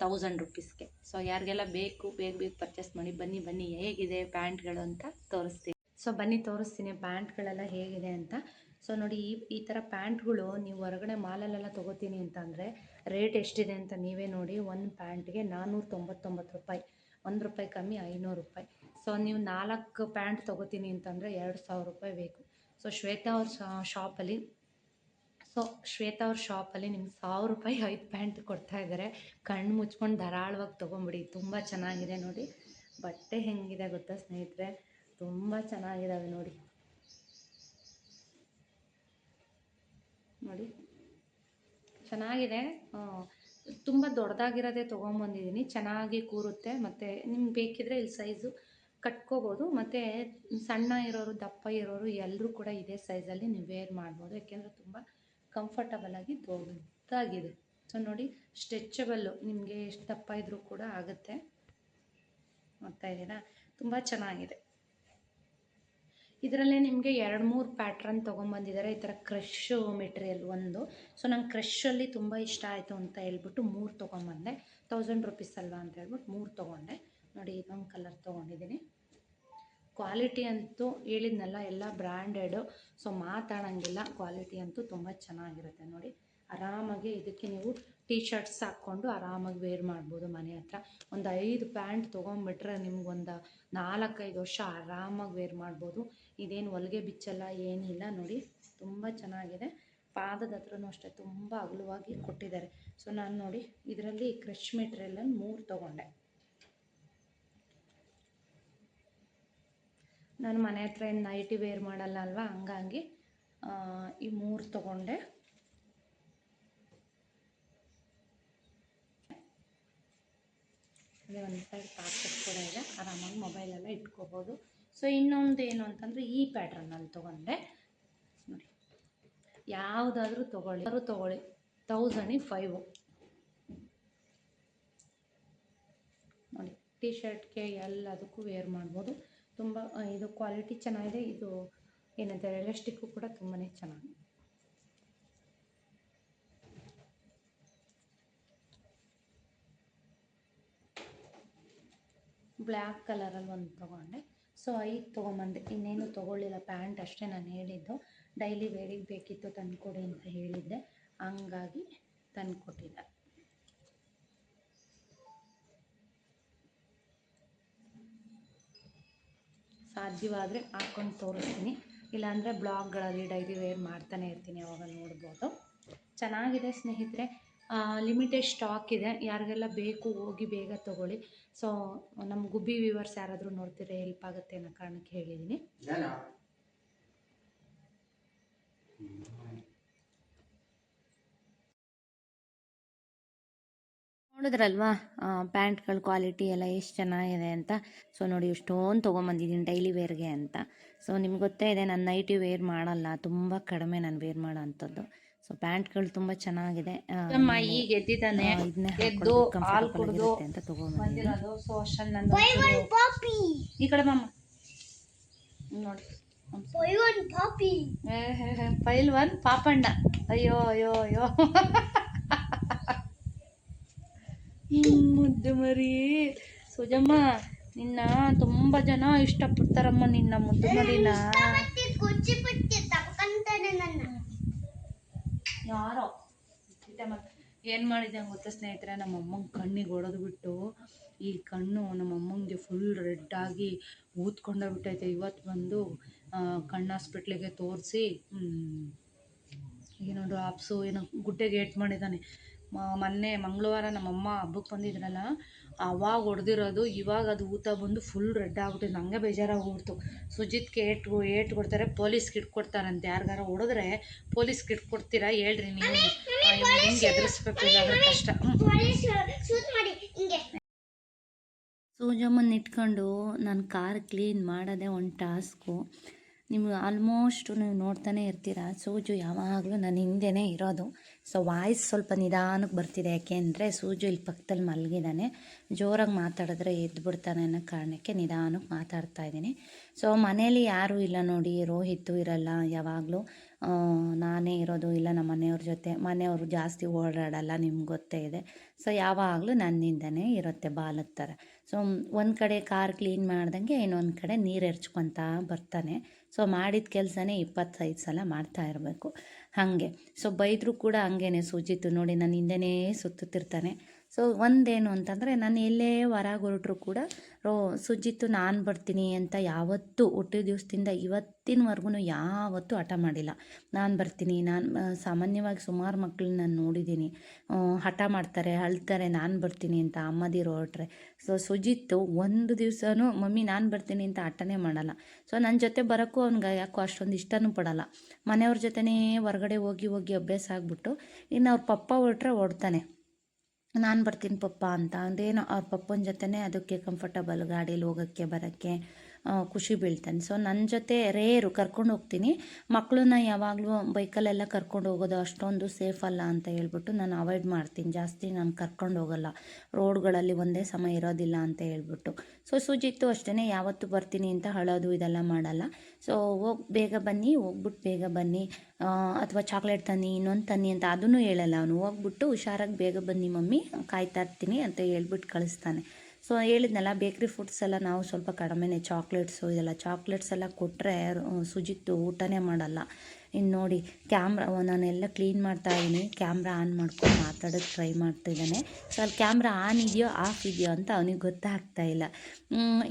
ತೌಸಂಡ್ ರುಪೀಸ್ಗೆ ಸೊ ಯಾರಿಗೆಲ್ಲ ಬೇಕು, ಬೇಗ ಬೇಗ ಪರ್ಚೇಸ್ ಮಾಡಿ, ಬನ್ನಿ ಬನ್ನಿ, ಹೇಗಿದೆ ಪ್ಯಾಂಟ್ಗಳು ಅಂತ ತೋರಿಸ್ತೀನಿ. ಸೊ ಬನ್ನಿ, ತೋರಿಸ್ತೀನಿ ಪ್ಯಾಂಟ್ಗಳೆಲ್ಲ ಹೇಗಿದೆ ಅಂತ. ಸೊ ನೋಡಿ, ಈ ಈ ಥರ ಪ್ಯಾಂಟ್ಗಳು ನೀವು ಹೊರಗಡೆ ಮಾಲಲ್ಲೆಲ್ಲ ತೊಗೋತೀನಿ ಅಂತಂದರೆ ರೇಟ್ ಎಷ್ಟಿದೆ ಅಂತ ನೀವೇ ನೋಡಿ, ಒಂದು ಪ್ಯಾಂಟ್ಗೆ ನಾನ್ನೂರ ತೊಂಬತ್ತೊಂಬತ್ತು ರೂಪಾಯಿ. ಒಂದು ರೂಪಾಯಿ ಕಮ್ಮಿ, ಐನೂರು ರೂಪಾಯಿ. ಸೊ ನೀವು ನಾಲ್ಕು ಪ್ಯಾಂಟ್ ತೊಗೋತೀನಿ ಅಂತಂದರೆ ಎರಡು ಸಾವಿರ ರೂಪಾಯಿ ಬೇಕು. ಸೊ ಶ್ವೇತಾ ಅವ್ರ ಶಾಪಲ್ಲಿ ಸೊ ಶ್ವೇತಾ ಅವ್ರ ಶಾಪಲ್ಲಿ ನಿಮ್ಗೆ ಸಾವಿರ ರೂಪಾಯಿ ಐದು ಪ್ಯಾಂಟ್ ಕೊಡ್ತಾ ಇದ್ದಾರೆ. ಕಣ್ಣು ಮುಚ್ಕೊಂಡು ಧಾರಾಳವಾಗಿ ತೊಗೊಂಬಿಡಿ, ತುಂಬ ಚೆನ್ನಾಗಿದೆ ನೋಡಿ. ಬಟ್ಟೆ ಹೆಂಗಿದೆ ಗೊತ್ತಾ ಸ್ನೇಹಿತರೆ? ತುಂಬ ಚೆನ್ನಾಗಿದ್ದಾವೆ ನೋಡಿ. ನೋಡಿ. ಚೆನ್ನಾಗಿದೆ. ತುಂಬ ದೊಡ್ಡದಾಗಿರೋದೇ ತೊಗೊಂಬಂದಿದ್ದೀನಿ. ಚೆನ್ನಾಗಿ ಕೂರುತ್ತೆ. ಮತ್ತು ನಿಮ್ಗೆ ಬೇಕಿದ್ರೆ ಇಲ್ಲಿ ಸೈಜು ಕಟ್ಕೋಬೋದು. ಮತ್ತು ಸಣ್ಣ ಇರೋರು, ದಪ್ಪ ಇರೋರು ಎಲ್ಲರೂ ಕೂಡ ಇದೇ ಸೈಜಲ್ಲಿ ನೀವು ವೇರ್ ಮಾಡ್ಬೋದು. ಯಾಕೆಂದರೆ ತುಂಬ ಕಂಫರ್ಟಬಲಾಗಿ ದೊಡ್ಡದಾಗಿದೆ. ಸೊ ನೋಡಿ ಸ್ಟ್ರೆಚಬಲ್ಲು ನಿಮಗೆ ಎಷ್ಟು ದಪ್ಪ ಇದ್ದರೂ ಕೂಡ ಆಗುತ್ತೆ. ನೋಡ್ತಾ ಇದ್ದೀರಾ? ತುಂಬ ಚೆನ್ನಾಗಿದೆ. ಇದರಲ್ಲೇ ನಿಮಗೆ ಎರಡು ಮೂರು ಪ್ಯಾಟ್ರನ್ ತೊಗೊಂಬಂದಿದ್ದಾರೆ ಈ ಥರ ಕ್ರಷು ಮೆಟೀರಿಯಲ್ ಒಂದು. ಸೊ ನಂಗೆ ಕ್ರಷಲ್ಲಿ ತುಂಬ ಇಷ್ಟ ಆಯಿತು ಅಂತ ಹೇಳ್ಬಿಟ್ಟು ಮೂರು ತೊಗೊಂಬಂದೆ. ತೌಸಂಡ್ ರುಪೀಸ್ ಅಲ್ವಾ ಅಂತ ಹೇಳ್ಬಿಟ್ಟು ಮೂರು ತೊಗೊಂಡೆ. ನೋಡಿ, ಇನ್ನೊಂದು ಕಲರ್ ತೊಗೊಂಡಿದ್ದೀನಿ ಕ್ವಾಲಿಟಿ ಅಂತೂ ಹೇಳಿದ್ನಲ್ಲ, ಎಲ್ಲ ಬ್ರ್ಯಾಂಡೆಡು ಸೊ ಮಾತಾಡೋಂಗಿಲ್ಲ. ಕ್ವಾಲಿಟಿ ಅಂತೂ ತುಂಬ ಚೆನ್ನಾಗಿರುತ್ತೆ ನೋಡಿ. ಆರಾಮಾಗಿ ಇದಕ್ಕೆ ನೀವು ಟೀ ಶರ್ಟ್ಸ್ ಹಾಕ್ಕೊಂಡು ಆರಾಮಾಗಿ ವೇರ್ ಮಾಡ್ಬೋದು ಮನೆ ಹತ್ರ. ಒಂದು ಐದು ಪ್ಯಾಂಟ್ ತೊಗೊಂಬಿಟ್ರೆ ನಿಮ್ಗೊಂದು ನಾಲ್ಕೈದು ವರ್ಷ ಆರಾಮಾಗಿ ವೇರ್ ಮಾಡ್ಬೋದು. ಇದೇನು ಹೊಲಿಗೆ ಬಿಚ್ಚಲ್ಲ, ಏನಿಲ್ಲ ನೋಡಿ, ತುಂಬ ಚೆನ್ನಾಗಿದೆ. ಪಾದದ ಹತ್ರನೂ ಅಷ್ಟೇ ತುಂಬ ಅಗಲವಾಗಿ ಕೊಟ್ಟಿದ್ದಾರೆ. ಸೊ ನಾನು ನೋಡಿ, ಇದರಲ್ಲಿ ಕ್ರಶ್ ಮೆಟೀರಿಯಲನ್ನು ಮೂರು ತೊಗೊಂಡೆ. ನಾನು ಮನೆ ಹತ್ರ ಏನು ನೈಟಿ ವೇರ್ ಮಾಡಲ್ಲ ಅಲ್ವಾ, ಹಂಗಾಗಿ ಈ ಮೂರು ತಗೊಂಡೆ. ಒಂದು ಸೈಡ್ ಪಾಕೆಟ್ ಕೂಡ ಇದೆ, ಆರಾಮಾಗಿ ಮೊಬೈಲೆಲ್ಲ ಇಟ್ಕೋಬೋದು. ಸೊ ಇನ್ನೊಂದು ಏನು ಅಂತಂದರೆ ಈ ಪ್ಯಾಟ್ರನಲ್ಲಿ ತೊಗೊಂಡೆ. ನೋಡಿ, ಯಾವುದಾದ್ರೂ ತೊಗೊಳ್ಳಿ ಯಾರು ತೊಗೊಳ್ಳಿ. ಥೌಸಂಡಿ ಫೈವು ನೋಡಿ ಟಿ ಶರ್ಟ್ಗೆ ಎಲ್ಲದಕ್ಕೂ ವೇರ್ ಮಾಡ್ಬೋದು. ತುಂಬ ಇದು ಕ್ವಾಲಿಟಿ ಚೆನ್ನಾಗಿದೆ. ಇದು ಏನಂತಾರೆ ಎಲಾಸ್ಟಿಕ್ಕು ಕೂಡ ತುಂಬಾ ಚೆನ್ನಾಗಿದೆ. ಬ್ಲ್ಯಾಕ್ ಕಲರಲ್ಲಿ ಒಂದು ತೊಗೊಂಡೆ. ಸೊ ಐದು ತೊಗೊಂಬಂದೆ. ಇನ್ನೇನು ತೊಗೊಳ್ಳಿಲ್ಲ. ಪ್ಯಾಂಟ್ ಅಷ್ಟೇ ನಾನು ಹೇಳಿದ್ದು. ಡೈಲಿ ವೇರಿಗೆ ಬೇಕಿತ್ತು ತಂದುಕೊಡಿ ಅಂತ ಹೇಳಿದ್ದೆ. ಹಂಗಾಗಿ ತಂದುಕೊಟ್ಟಿದ್ದೆ. ಸಾಧ್ಯವಾದರೆ ಹಾಕ್ಕೊಂಡು ತೋರಿಸ್ತೀನಿ. ಇಲ್ಲಾಂದರೆ ಬ್ಲಾಗ್ಗಳಲ್ಲಿ ಡೈಲಿ ವೇರ್ ಮಾಡ್ತಾನೆ ಇರ್ತೀನಿ, ಅವಾಗ ನೋಡ್ಬೋದು. ಚೆನ್ನಾಗಿದೆ ಸ್ನೇಹಿತರೆ. ಲಿಮಿಟೆಡ್ ಸ್ಟಾಕ್ ಇದೆ. ಯಾರಿಗೆಲ್ಲ ಬೇಕು ಹೋಗಿ ಬೇಗ ತೊಗೊಳ್ಳಿ. ಸೊ ನಮ್ಮ ಗುಬ್ಬಿ ವ್ಯೂವರ್ಸ್ ಯಾರಾದರೂ ನೋಡ್ತಿದ್ರೆ ಹೆಲ್ಪ್ ಆಗುತ್ತೆ ಅನ್ನೋ ಕಾರಣಕ್ಕೆ ಹೇಳಿದ್ದೀನಿ ನೋಡಿದ್ರಲ್ವಾ? ಪ್ಯಾಂಟ್ಗಳ ಕ್ವಾಲಿಟಿ ಎಲ್ಲ ಎಷ್ಟು ಚೆನ್ನಾಗಿದೆ ಅಂತ. ಸೊ ನೋಡಿ ಇಷ್ಟೊಂದು ತೊಗೊಂಬಂದಿದ್ದೀನಿ ಡೈಲಿ ವೇರ್ಗೆ ಅಂತ. ಸೊ ನಿಮ್ಗೆ ಗೊತ್ತೇ ಇದೆ ನಾನು ನೈಟಿ ವೇರ್ ಮಾಡಲ್ಲ. ತುಂಬ ಕಡಿಮೆ ನಾನು ವೇರ್ ಮಾಡೋ ಅಂಥದ್ದು. ಸೊ ಪ್ಯಾಂಟ್ಗಳು ತುಂಬ ಚೆನ್ನಾಗಿದೆ. ಅಮ್ಮ ಈಗ ಎದ್ದಿದ್ದಾನೆ ಎದ್ದು ಹಾಲು ಕುಡಿದು ಅಂತ ಬಂದಿರೋದು ಸೊ ಅಷ್ಟಲ್ಲಿ ಒಂಚೂರು- ಈ ಕಡೆ ಮಾಮ. ನೋಡಿ. File one Papanna. ಅಯ್ಯೋ ಅಯ್ಯೋ ಅಯ್ಯೋ. ಹ್ಮ್, ಮುದ್ದು ಮರಿ. ಸುಜಮ್ಮ ನಿನ್ನ ತುಂಬಾ ಜನ ಇಷ್ಟಪಡ್ತಾರಮ್ಮ ನಿನ್ನ ಮುದ್ದು ಮರಿನ. ಯಾರೋ. ಏನು ಮಾಡಿದೆ ಗೊತ್ತಾ ಸ್ನೇಹಿತರೆ? ನಮ್ಮ ಅಮ್ಮಂಗೆ ಕಣ್ಣಿಗೆ ಹೊಡೆದು ಬಿಟ್ಟು, ಈ ಕಣ್ಣು ನಮ್ಮ ಅಮ್ಮಂಗೆ ಫುಲ್ ರೆಡ್ ಆಗಿ ಊದ್ಕೊಂಡೋಗ್ಬಿಟ್ಟೈತೆ ಇವತ್ತು ಬಂದು ಕಣ್ಣು ಹಾಸ್ಪಿಟ್ಲಿಗೆ ತೋರಿಸಿ ಏನೋ ಡ್ರಾಪ್ಸು ಏನೋ ಗುಡ್ಡೆಗೆ ಏಟ್ ಮಾಡಿದ್ದಾನೆ. ಮೊನ್ನೆ ಮಂಗಳವಾರ ನಮ್ಮಮ್ಮ ಹಬ್ಬಕ್ಕೆ ಬಂದಿದ್ರಲ್ಲ ಅವಾಗ ಹೊಡೆದಿರೋದು ಇವಾಗ ಅದು ಊತ ಬಂದು ಫುಲ್ ರೆಡ್ ಆಗ್ಬಿಟ್ಟಿದೆ. ನನಗೆ ಬೇಜಾರಾಗೋಗ್ಬಿಡ್ತು ಸುಜಿತ್ಗೆ ಏಟು ಏಟು ಕೊಡ್ತಾರೆ ಪೊಲೀಸ್ಗೆ ಇಟ್ಕೊಡ್ತಾರಂತೆ ಯಾರಿಗಾರ ಹೊಡೆದ್ರೆ ಪೊಲೀಸ್ಗೆ ಇಟ್ಕೊಡ್ತೀರಾ ಹೇಳ್ರಿ ನೀವು. ಹೆಂಗೆ ಎದುರಿಸ್ಬೇಕು ಇಲ್ಲಾಂದ್ರೆ ಕಷ್ಟ. ಸೂಜಮ್ಮನ ಇಟ್ಕೊಂಡು ನಾನು ಕಾರ್ ಕ್ಲೀನ್ ಮಾಡೋದೇ ಒಂದು ಟಾಸ್ಕು. ನಿಮ್ಗೆ ಆಲ್ಮೋಸ್ಟು ನೀವು ನೋಡ್ತಾನೆ ಇರ್ತೀರ? ಸೂಜು ಯಾವಾಗಲೂ ನನ್ನ ಹಿಂದೆನೇ ಇರೋದು. ಸೊ ವಾಯ್ಸ್ ಸ್ವಲ್ಪ ನಿಧಾನಕ್ಕೆ ಬರ್ತಿದೆ. ಯಾಕೆಂದರೆ ಸೂಜು ಇಲ್ಲಿ ಪಕ್ಕದಲ್ಲಿ ಮಲಗಿದ್ದಾನೆ. ಜೋರಾಗಿ ಮಾತಾಡಿದ್ರೆ ಎದ್ದು ಬಿಡ್ತಾನೆ ಅನ್ನೋ ಕಾರಣಕ್ಕೆ ನಿಧಾನಕ್ಕೆ ಮಾತಾಡ್ತಾ ಇದ್ದೀನಿ. ಸೊ ಮನೇಲಿ ಯಾರೂ ಇಲ್ಲ ನೋಡಿ, ರೋಹಿತ್ತು ಇರಲ್ಲ ಯಾವಾಗಲೂ. ನಾನೇ ಇರೋದು ಇಲ್ಲ ನಮ್ಮ ಮನೆಯವ್ರ ಜೊತೆ. ಮನೆಯವರು ಜಾಸ್ತಿ ಓಡಾಡಲ್ಲ, ನಿಮ್ಗೆ ಗೊತ್ತೇ ಇದೆ. ಸೊ ಯಾವಾಗಲೂ ನನ್ನಿಂದನೇ ಇರುತ್ತೆ ಬಾಲದ ಥರ ಸೊ ಒಂದು ಕಡೆ ಕಾರ್ ಕ್ಲೀನ್ ಮಾಡ್ದಂಗೆ ಇನ್ನೊಂದು ಕಡೆ ನೀರು ಎರ್ಚ್ಕೊತಾ ಬರ್ತಾನೆ. ಸೊ ಮಾಡಿದ ಕೆಲಸನೇ ಇಪ್ಪತ್ತೈದು ಸಲ ಮಾಡ್ತಾ ಇರಬೇಕು. ಹಾಗೆ. ಸೊ ಬೈದರೂ ಕೂಡ ಹಂಗೇನೆ ಸುಜಿತ್ ನೋಡಿ ನನ್ನ ಹಿಂದೆನೇ ಸುತ್ತುತ್ತಿರ್ತಾನೆ. ಸೊ ಒಂದೇನು ಅಂತಂದರೆ ನಾನು ಎಲ್ಲೇ ಹೊರಗೆ ಹೊರಟ್ರು ಕೂಡ, ರೋ, ಸುಜಿತ್ತು ನಾನು ಬರ್ತೀನಿ ಅಂತ ಯಾವತ್ತೂ, ಹುಟ್ಟಿದ ದಿವಸದಿಂದ ಇವತ್ತಿನವರೆಗೂ ಯಾವತ್ತೂ ಹಠ ಮಾಡಿಲ್ಲ. ನಾನು ಬರ್ತೀನಿ, ನಾನು ಸಾಮಾನ್ಯವಾಗಿ ಸುಮಾರು ಮಕ್ಕಳನ್ನ ನಾನು ನೋಡಿದ್ದೀನಿ ಹಠ ಮಾಡ್ತಾರೆ, ಅಳ್ತಾರೆ, ನಾನು ಬರ್ತೀನಿ ಅಂತ ಅಮ್ಮದಿರು ಹೊರಟ್ರೆ. ಸೊ ಸುಜಿತ್ತು ಒಂದು ದಿವಸನೂ, ಮಮ್ಮಿ, ನಾನು ಬರ್ತೀನಿ ಅಂತ ಹಠನೇ ಮಾಡಲ್ಲ. ಸೊ ನನ್ನ ಜೊತೆ ಬರೋಕ್ಕೂ ಅವ್ನಿಗೆ ಯಾಕೋ ಅಷ್ಟೊಂದು ಇಷ್ಟನೂ ಪಡಲ್ಲ. ಮನೆಯವ್ರ ಜೊತೆನೇ ಹೊರಗಡೆ ಹೋಗಿ ಹೋಗಿ ಅಭ್ಯಾಸ ಆಗಿಬಿಟ್ಟು, ಇನ್ನು ಅವ್ರ ಪಪ್ಪ ಹೊರಟ್ರೆ ಓಡ್ತಾನೆ ನಾನು ಬರ್ತೀನಿ ಪಪ್ಪ ಅಂತ. ಅಂದೇನು ಅವ್ರ ಪಪ್ಪನ ಜೊತೆನೇ ಅದಕ್ಕೆ ಕಂಫರ್ಟಬಲ್ ಗಾಡೀಲಿ ಹೋಗೋಕ್ಕೆ ಬರೋಕ್ಕೆ. ಖುಷಿ ಬೀಳ್ತಾನೆ. ಸೊ ನನ್ನ ಜೊತೆ ರೇರು ಕರ್ಕೊಂಡು ಹೋಗ್ತೀನಿ. ಮಕ್ಕಳನ್ನ ಯಾವಾಗಲೂ ಬೈಕಲ್ಲೆಲ್ಲ ಕರ್ಕೊಂಡು ಹೋಗೋದು ಅಷ್ಟೊಂದು ಸೇಫ್ ಅಲ್ಲ ಅಂತ ಹೇಳ್ಬಿಟ್ಟು ನಾನು ಅವಾಯ್ಡ್ ಮಾಡ್ತೀನಿ. ಜಾಸ್ತಿ ನಾನು ಕರ್ಕೊಂಡು ಹೋಗಲ್ಲ. ರೋಡ್ಗಳಲ್ಲಿ ಒಂದೇ ಸಮಯ ಇರೋದಿಲ್ಲ ಅಂತ ಹೇಳ್ಬಿಟ್ಟು. ಸೊ ಸುಜಿತ್ತು ಅಷ್ಟೇ ಯಾವತ್ತು ಬರ್ತೀನಿ ಅಂತ ಹಳೋದು ಇದೆಲ್ಲ ಮಾಡಲ್ಲ. ಸೊ ಹೋಗಿ, ಬೇಗ ಬನ್ನಿ ಹೋಗ್ಬಿಟ್ಟು ಬೇಗ ಬನ್ನಿ. ಅಥವಾ ಚಾಕ್ಲೇಟ್ ತನ್ನಿ, ಇನ್ನೊಂದು ತನ್ನಿ ಅಂತ ಅದನ್ನು ಹೇಳಲ್ಲ ಅವನು. ಹೋಗ್ಬಿಟ್ಟು ಹುಷಾರಾಗಿ ಬೇಗ ಬನ್ನಿ ಮಮ್ಮಿ, ಕಾಯ್ತಾ ಇರ್ತೀನಿ ಅಂತ ಹೇಳ್ಬಿಟ್ಟು ಕಳಿಸ್ತಾನೆ. ಸೊ ಹೇಳಿದ್ನಲ್ಲ ಬೇಕ್ರಿ ಫುಡ್ಸ್ ಎಲ್ಲ ನಾವು ಸ್ವಲ್ಪ ಕಡಿಮೆನೇ ಚಾಕ್ಲೇಟ್ಸು ಇದೆಲ್ಲ ಚಾಕ್ಲೇಟ್ಸ್ ಎಲ್ಲ ಕೊಟ್ಟರೆ ಸುಜಿತ್ತು ಊಟನೇ ಮಾಡಲ್ಲ. ಇನ್ನು ನೋಡಿ ಕ್ಯಾಮ್ರಾ ನಾನೆಲ್ಲ ಕ್ಲೀನ್ ಮಾಡ್ತಾ ಇದ್ದೀನಿ ಕ್ಯಾಮ್ರಾ ಆನ್ ಮಾಡ್ಕೊಂಡು ಮಾತಾಡೋಕ್ಕೆ ಟ್ರೈ ಮಾಡ್ತಿದ್ದಾನೆ ಸೊ ಅಲ್ಲಿ ಕ್ಯಾಮ್ರಾ ಆನ್ ಇದೆಯೋ ಆಫ್ ಇದೆಯೋ ಅಂತ ಅವನಿಗೆ ಗೊತ್ತಾಗ್ತಾ ಇಲ್ಲ.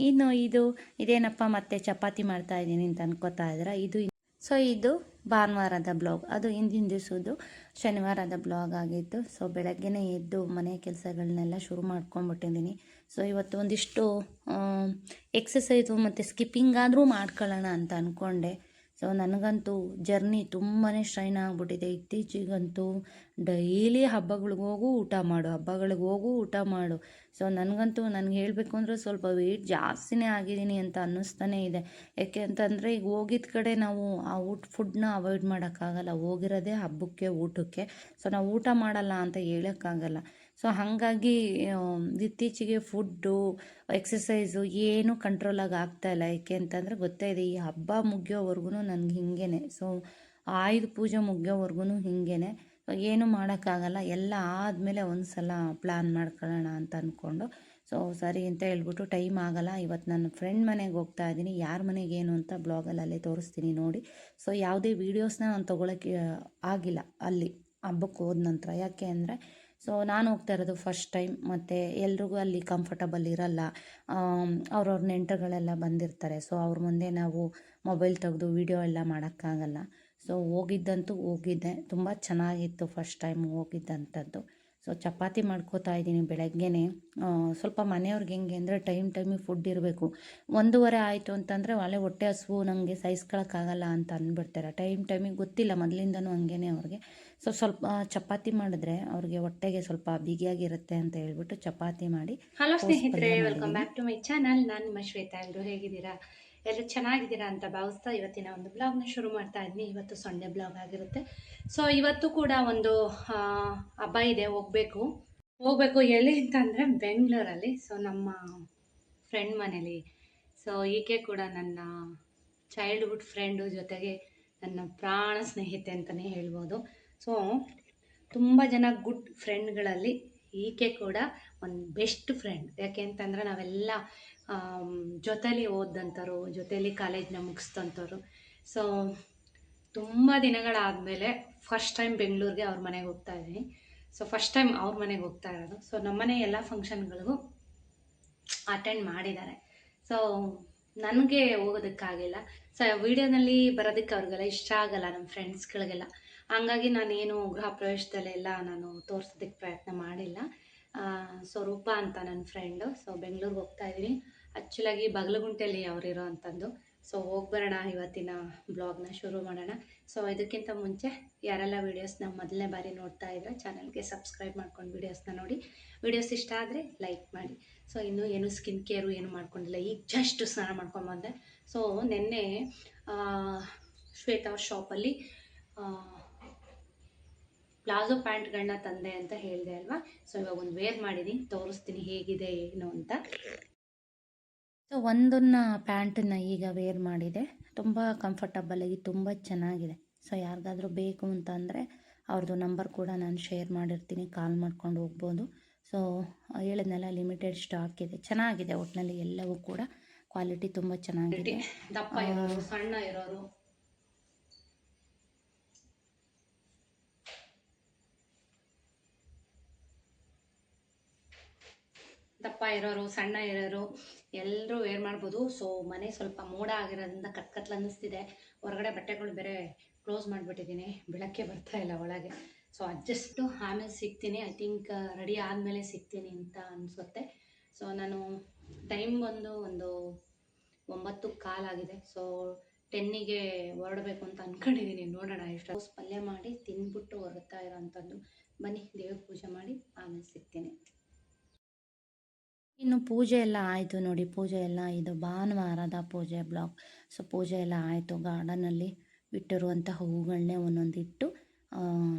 ಇನ್ನು ಇದು, ಇದೇನಪ್ಪ ಮತ್ತೆ ಚಪಾತಿ ಮಾಡ್ತಾ ಇದ್ದೀನಿ ಅಂತ ಅನ್ಕೋತಾ ಇದ್ರೆ ಇದು ಸೊ ಇದು ಭಾನುವಾರದ ಬ್ಲಾಗ್, ಅದು ಹಿಂದಿನ ದಿವಸದ್ದು ಶನಿವಾರದ ಬ್ಲಾಗ್ ಆಗಿತ್ತು. ಸೊ ಬೆಳಗ್ಗೆನೇ ಎದ್ದು ಮನೆ ಕೆಲಸಗಳನ್ನೆಲ್ಲ ಶುರು ಮಾಡ್ಕೊಂಡ್ಬಿಟ್ಟಿದ್ದೀನಿ. ಸೊ ಇವತ್ತು ಒಂದಿಷ್ಟು ಎಕ್ಸಸೈಸು ಮತ್ತು ಸ್ಕಿಪ್ಪಿಂಗ್ ಆದರೂ ಮಾಡ್ಕೊಳ್ಳೋಣ ಅಂತ ಅಂದ್ಕೊಂಡೆ ಸೊ ನನಗಂತೂ ಜರ್ನಿ ತುಂಬಾ ಸ್ಟ್ರೈನ್ ಆಗಿಬಿಟ್ಟಿದೆ. ಇತ್ತೀಚೆಗಂತೂ ಡೈಲಿ ಹಬ್ಬಗಳಿಗೆ ಹೋಗು ಊಟ ಮಾಡು, ಹಬ್ಬಗಳಿಗೆ ಹೋಗು ಊಟ ಮಾಡು. ಸೊ ನನಗಂತೂ ನನಗೆ ಹೇಳಬೇಕು ಅಂದರೆ ಸ್ವಲ್ಪ ವೆಯ್ಟ್ ಜಾಸ್ತಿನೇ ಆಗಿದ್ದೀನಿ ಅಂತ ಅನ್ನಿಸ್ತಾನೆ ಇದೆ. ಯಾಕೆ ಅಂತಂದರೆ ಈಗ ಹೋಗಿದ್ದ ಕಡೆ ನಾವು ಆ ಊಟ ಫುಡ್ನ ಅವಾಯ್ಡ್ ಮಾಡೋಕ್ಕಾಗಲ್ಲ. ಹೋಗಿರೋದೇ ಹಬ್ಬಕ್ಕೆ, ಊಟಕ್ಕೆ. ಸೊ ನಾವು ಊಟ ಮಾಡಲ್ಲ ಅಂತ ಹೇಳೋಕ್ಕಾಗಲ್ಲ. ಸೊ ಹಾಗಾಗಿ ಇತ್ತೀಚೆಗೆ ಫುಡ್ಡು ಎಕ್ಸಸೈಸು ಏನೂ ಕಂಟ್ರೋಲಾಗಿ ಆಗ್ತಾಯಿಲ್ಲ ಯಾಕೆ ಅಂತಂದರೆ ಗೊತ್ತೇ ಇದೆ, ಈ ಹಬ್ಬ ಮುಗಿಯೋವರೆಗೂ ನನಗೆ ಹೀಗೇನೆ. ಸೊ, ಆಯುಧ ಪೂಜೆ ಮುಗಿಯೋವರೆಗೂ ಹಿಂಗೇನೆ. ಏನೂ ಮಾಡೋಕ್ಕಾಗಲ್ಲ. ಎಲ್ಲ ಆದಮೇಲೆ ಒಂದು ಸಲ ಪ್ಲ್ಯಾನ್ ಮಾಡ್ಕೊಳ್ಳೋಣ ಅಂತ ಅಂದ್ಕೊಂಡು ಸೊ, ಸರಿ ಅಂತ ಹೇಳ್ಬಿಟ್ಟು ಟೈಮ್ ಆಗಲ್ಲ. ಇವತ್ತು ನನ್ನ ಫ್ರೆಂಡ್ ಮನೆಗೆ ಹೋಗ್ತಾ ಇದ್ದೀನಿ. ಯಾರ ಮನೆಗೆ ಏನು ಅಂತ ಬ್ಲಾಗಲ್ಲಿ ಅಲ್ಲೇ ತೋರಿಸ್ತೀನಿ ನೋಡಿ. ಸೊ, ಯಾವುದೇ ವೀಡಿಯೋಸ್ನ ನಾನು ತೊಗೊಳಕ್ಕೆ ಆಗಿಲ್ಲ. ಅಲ್ಲಿ ಹಬ್ಬಕ್ಕೆ ಹೋದ ನಂತರ. ಯಾಕೆ ಅಂದರೆ ಸೊ ನಾನು ಹೋಗ್ತಾ ಇರೋದು ಫಸ್ಟ್ ಟೈಮ್ ಮತ್ತು ಎಲ್ರಿಗೂ ಅಲ್ಲಿ ಕಂಫರ್ಟಬಲ್ ಇರಲ್ಲ. ಅವ್ರವ್ರ ನೆಂಟರುಗಳೆಲ್ಲ ಬಂದಿರ್ತಾರೆ. ಸೊ ಅವ್ರ ಮುಂದೆ ನಾವು ಮೊಬೈಲ್ ತೆಗೆದು ವೀಡಿಯೋ ಎಲ್ಲ ಮಾಡೋಕ್ಕಾಗಲ್ಲ. ಸೊ ಹೋಗಿದ್ದಂತೂ ಹೋಗಿದ್ದೆ. ತುಂಬ ಚೆನ್ನಾಗಿತ್ತು ಫಸ್ಟ್ ಟೈಮ್ ಹೋಗಿದ್ದಂಥದ್ದು ಸೊ ಚಪಾತಿ ಮಾಡ್ಕೋತಾ ಇದ್ದೀನಿ ಬೆಳಗ್ಗೆನೇ. ಸ್ವಲ್ಪ ಮನೆಯವ್ರಿಗೆ ಹೆಂಗೆ ಅಂದರೆ ಟೈಮ್ ಟೈಮಿಗೆ ಫುಡ್ ಇರಬೇಕು. ಒಂದೂವರೆ ಆಯಿತು ಅಂತಂದರೆ ಒಳ್ಳೆ ಹೊಟ್ಟೆ ಹಸುವು ನನಗೆ ಸಹಿಸ್ಕೊಳಕ್ಕಾಗಲ್ಲ ಅಂತ ಅಂದ್ಬಿಡ್ತಾರೆ. ಟೈಮ್ ಟೈಮಿಗೆ ಗೊತ್ತಿಲ್ಲ, ಮೊದಲಿಂದನೂ ಹಂಗೇನೆ ಅವ್ರಿಗೆ. ಸೊ ಸ್ವಲ್ಪ ಚಪಾತಿ ಮಾಡಿದ್ರೆ ಅವ್ರಿಗೆ ಹೊಟ್ಟೆಗೆ ಸ್ವಲ್ಪ ಬಿಗಿಯಾಗಿರುತ್ತೆ ಅಂತ ಹೇಳ್ಬಿಟ್ಟು ಚಪಾತಿ ಮಾಡಿ ಹಲೋ ಸ್ನೇಹಿತರೆ welcome. Back to my channel ನಾನು ನಿಮ್ಮ ಶ್ವೇತಾ ಎಲ್ಲರೂ ಹೇಗಿದ್ದೀರಾ? ಎಲ್ಲರೂ ಚೆನ್ನಾಗಿದ್ದೀರಾ ಅಂತ ಭಾವಿಸ್ತಾ ಇವತ್ತಿನ ಒಂದು ಬ್ಲಾಗ್ನ ಶುರು ಮಾಡ್ತಾ ಇದ್ದೀನಿ ಇವತ್ತು ಸಂಡೇ ಬ್ಲಾಗ್ ಆಗಿರುತ್ತೆ. ಸೊ ಇವತ್ತು ಕೂಡ ಒಂದು ಹಬ್ಬ ಇದೆ. ಹೋಗ್ಬೇಕು. ಹೋಗ್ಬೇಕು ಎಲ್ಲಿ ಅಂತಂದರೆ ಬೆಂಗಳೂರಲ್ಲಿ. ಸೊ ನಮ್ಮ ಫ್ರೆಂಡ್ ಮನೇಲಿ. ಸೊ ಈಕೆ ಕೂಡ ನನ್ನ ಚೈಲ್ಡ್ಹುಡ್ ಫ್ರೆಂಡು ಜೊತೆಗೆ ನನ್ನ ಪ್ರಾಣ ಸ್ನೇಹಿತೆ ಅಂತಲೇ ಹೇಳ್ಬೋದು. ಸೊ ತುಂಬ ಜನ ಗುಡ್ ಫ್ರೆಂಡ್ಗಳಲ್ಲಿ ಈಕೆ ಕೂಡ ಒಂದು ಬೆಸ್ಟ್ ಫ್ರೆಂಡ್ ಯಾಕೆ ಅಂತಂದರೆ ನಾವೆಲ್ಲ ಜೊತೇಲಿ ಓದಂಥವ್ರು ಜೊತೇಲಿ ಕಾಲೇಜನ್ನ ಮುಗಿಸ್ದಂಥವ್ರು ಸೊ ತುಂಬ ದಿನಗಳಾದಮೇಲೆ ಫಸ್ಟ್ ಟೈಮ್ ಬೆಂಗಳೂರಿಗೆ ಅವ್ರ ಮನೆಗೆ ಹೋಗ್ತಾ ಇದ್ದೀನಿ. ಸೊ ಫಸ್ಟ್ ಟೈಮ್ ಅವ್ರ ಮನೆಗೆ ಹೋಗ್ತಾ ಇರೋದು. ಸೊ ನಮ್ಮನೆ ಎಲ್ಲ ಫಂಕ್ಷನ್ಗಳಿಗೂ ಅಟೆಂಡ್ ಮಾಡಿದ್ದಾರೆ. ಸೊ ನನಗೆ ಹೋಗೋದಕ್ಕಾಗಿಲ್ಲ. ಸೊ ವಿಡಿಯೋನಲ್ಲಿ ಬರೋದಕ್ಕೆ ಅವ್ರಿಗೆಲ್ಲ ಇಷ್ಟ ಆಗಲ್ಲ ನಮ್ಮ ಫ್ರೆಂಡ್ಸ್ಗಳಿಗೆಲ್ಲ ಹಂಗಾಗಿ ನಾನೇನು ಗೃಹ ಪ್ರವೇಶದಲ್ಲೆಲ್ಲ ನಾನು ತೋರಿಸೋದಕ್ಕೆ ಪ್ರಯತ್ನ ಮಾಡಿಲ್ಲ. ಸೊ ರೂಪಾ ಅಂತ ನನ್ನ ಫ್ರೆಂಡು ಸೊ ಬೆಂಗಳೂರಿಗೆ ಹೋಗ್ತಾ ಇದ್ದೀನಿ. ಆ್ಯಕ್ಚುಲಾಗಿ ಬಗಲಗುಂಟೆಯಲ್ಲಿ ಅವರಿರೋ ಅಂಥದ್ದು ಸೊ ಹೋಗಿ ಬರೋಣ ಇವತ್ತಿನ ಬ್ಲಾಗ್ನ ಶುರು ಮಾಡೋಣ. ಸೊ ಇದಕ್ಕಿಂತ ಮುಂಚೆ ಯಾರೆಲ್ಲ ವೀಡಿಯೋಸ್ನ ಮೊದಲನೇ ಬಾರಿ ನೋಡ್ತಾ ಇದ್ರೆ ಚಾನಲ್ಗೆ ಸಬ್ಸ್ಕ್ರೈಬ್ ಮಾಡ್ಕೊಂಡು ವೀಡಿಯೋಸ್ನ ನೋಡಿ. ವೀಡಿಯೋಸ್ ಇಷ್ಟ ಆದರೆ ಲೈಕ್ ಮಾಡಿ. ಸೊ ಇನ್ನೂ ಏನು ಸ್ಕಿನ್ ಕೇರು ಏನು ಮಾಡ್ಕೊಂಡಿಲ್ಲ. ಈಗ ಜಸ್ಟ್ ಸ್ನಾನ ಮಾಡ್ಕೊಂಡು ಬಂದೆ. ಸೊ ನಿನ್ನೆ ಶ್ವೇತಾ ಶಾಪಲ್ಲಿ ಪ್ಲಾಜೋ ಪ್ಯಾಂಟ್ಗಳನ್ನ ತಂದೆ ಅಂತ ಹೇಳಿದೆ ಅಲ್ವಾ? ಸೊ ಇವಾಗ ಒಂದು ವೇರ್ ಮಾಡಿದ್ದೀನಿ ತೋರಿಸ್ತೀನಿ ಹೇಗಿದೆ, ಏನು ಅಂತ. ಸೊ ಒಂದನ್ನ ಪ್ಯಾಂಟನ್ನ ಈಗ ವೇರ್ ಮಾಡಿದೆ. ತುಂಬ ಕಂಫರ್ಟಬಲ್ ಆಗಿ ತುಂಬ ಚೆನ್ನಾಗಿದೆ. ಸೊ ಯಾರಿಗಾದ್ರೂ ಬೇಕು ಅಂತ ಅಂದರೆ, ಅವ್ರದ್ದು ನಂಬರ್ ಕೂಡ ನಾನು ಶೇರ್ ಮಾಡಿರ್ತೀನಿ ಕಾಲ್ ಮಾಡ್ಕೊಂಡು ಹೋಗ್ಬೋದು. ಸೊ ಹೇಳಿದ್ನೆಲ್ಲ ಲಿಮಿಟೆಡ್ ಸ್ಟಾಕ್ ಇದೆ. ಚೆನ್ನಾಗಿದೆ ಒಟ್ಟಿನಲ್ಲಿ ಎಲ್ಲವೂ ಕೂಡ. ಕ್ವಾಲಿಟಿ ತುಂಬ ಚೆನ್ನಾಗಿದೆ. ದಪ್ಪ ಇರೋರು, ಸಣ್ಣ ಇರೋರು. ದಪ್ಪ ಇರೋರು, ಸಣ್ಣ ಇರೋರು ಎಲ್ಲರೂ ವೇರ್ ಮಾಡ್ಬೋದು? ಸೊ ಮನೆ ಸ್ವಲ್ಪ ಮೋಡ ಆಗಿರೋದ್ರಿಂದ ಕತ್ ಕತ್ಲು ಅನ್ನಿಸ್ತಿದೆ. ಹೊರಗಡೆ ಬಟ್ಟೆಗಳು ಬೇರೆ ಕ್ಲೋಸ್ ಮಾಡಿಬಿಟ್ಟಿದ್ದೀನಿ. ಬೆಳಕ್ಕೆ ಬರ್ತಾ ಇಲ್ಲ ಒಳಗೆ. ಸೊ ಅಡ್ಜಸ್ಟು ಆಮೇಲೆ ಸಿಗ್ತೀನಿ. ಐ ಥಿಂಕ್ ರೆಡಿ ಆದಮೇಲೆ ಸಿಗ್ತೀನಿ ಅಂತ ಅನಿಸುತ್ತೆ. ಸೊ ನಾನು ಟೈಮ್ ಬಂದು ಒಂದು ಒಂಬತ್ತು ಕಾಲಾಗಿದೆ ಸೊ ಟೆನ್ನಿಗೆ ಹೊರಡಬೇಕು ಅಂತ ಅಂದ್ಕೊಂಡಿದ್ದೀನಿ ನೋಡೋಣ, ಎಷ್ಟು ಪಲ್ಯ ಮಾಡಿ ತಿಂದ್ಬಿಟ್ಟು ಹೊರಡ್ತಾ ಇರೋವಂಥದ್ದು ಬನ್ನಿ, ದೇವ್ರ ಪೂಜೆ ಮಾಡಿ ಆಮೇಲೆ ಸಿಗ್ತೀನಿ. ಇನ್ನು ಪೂಜೆ ಎಲ್ಲ ಆಯಿತು ನೋಡಿ, ಪೂಜೆ ಎಲ್ಲ ಇದು ಭಾನುವಾರದ ಪೂಜೆ ಬ್ಲಾಕ್ ಸೊ ಪೂಜೆ ಎಲ್ಲ ಆಯಿತು ಗಾರ್ಡನಲ್ಲಿ ಬಿಟ್ಟಿರುವಂಥ ಹೂಗಳನ್ನೇ ಒಂದೊಂದಿಟ್ಟು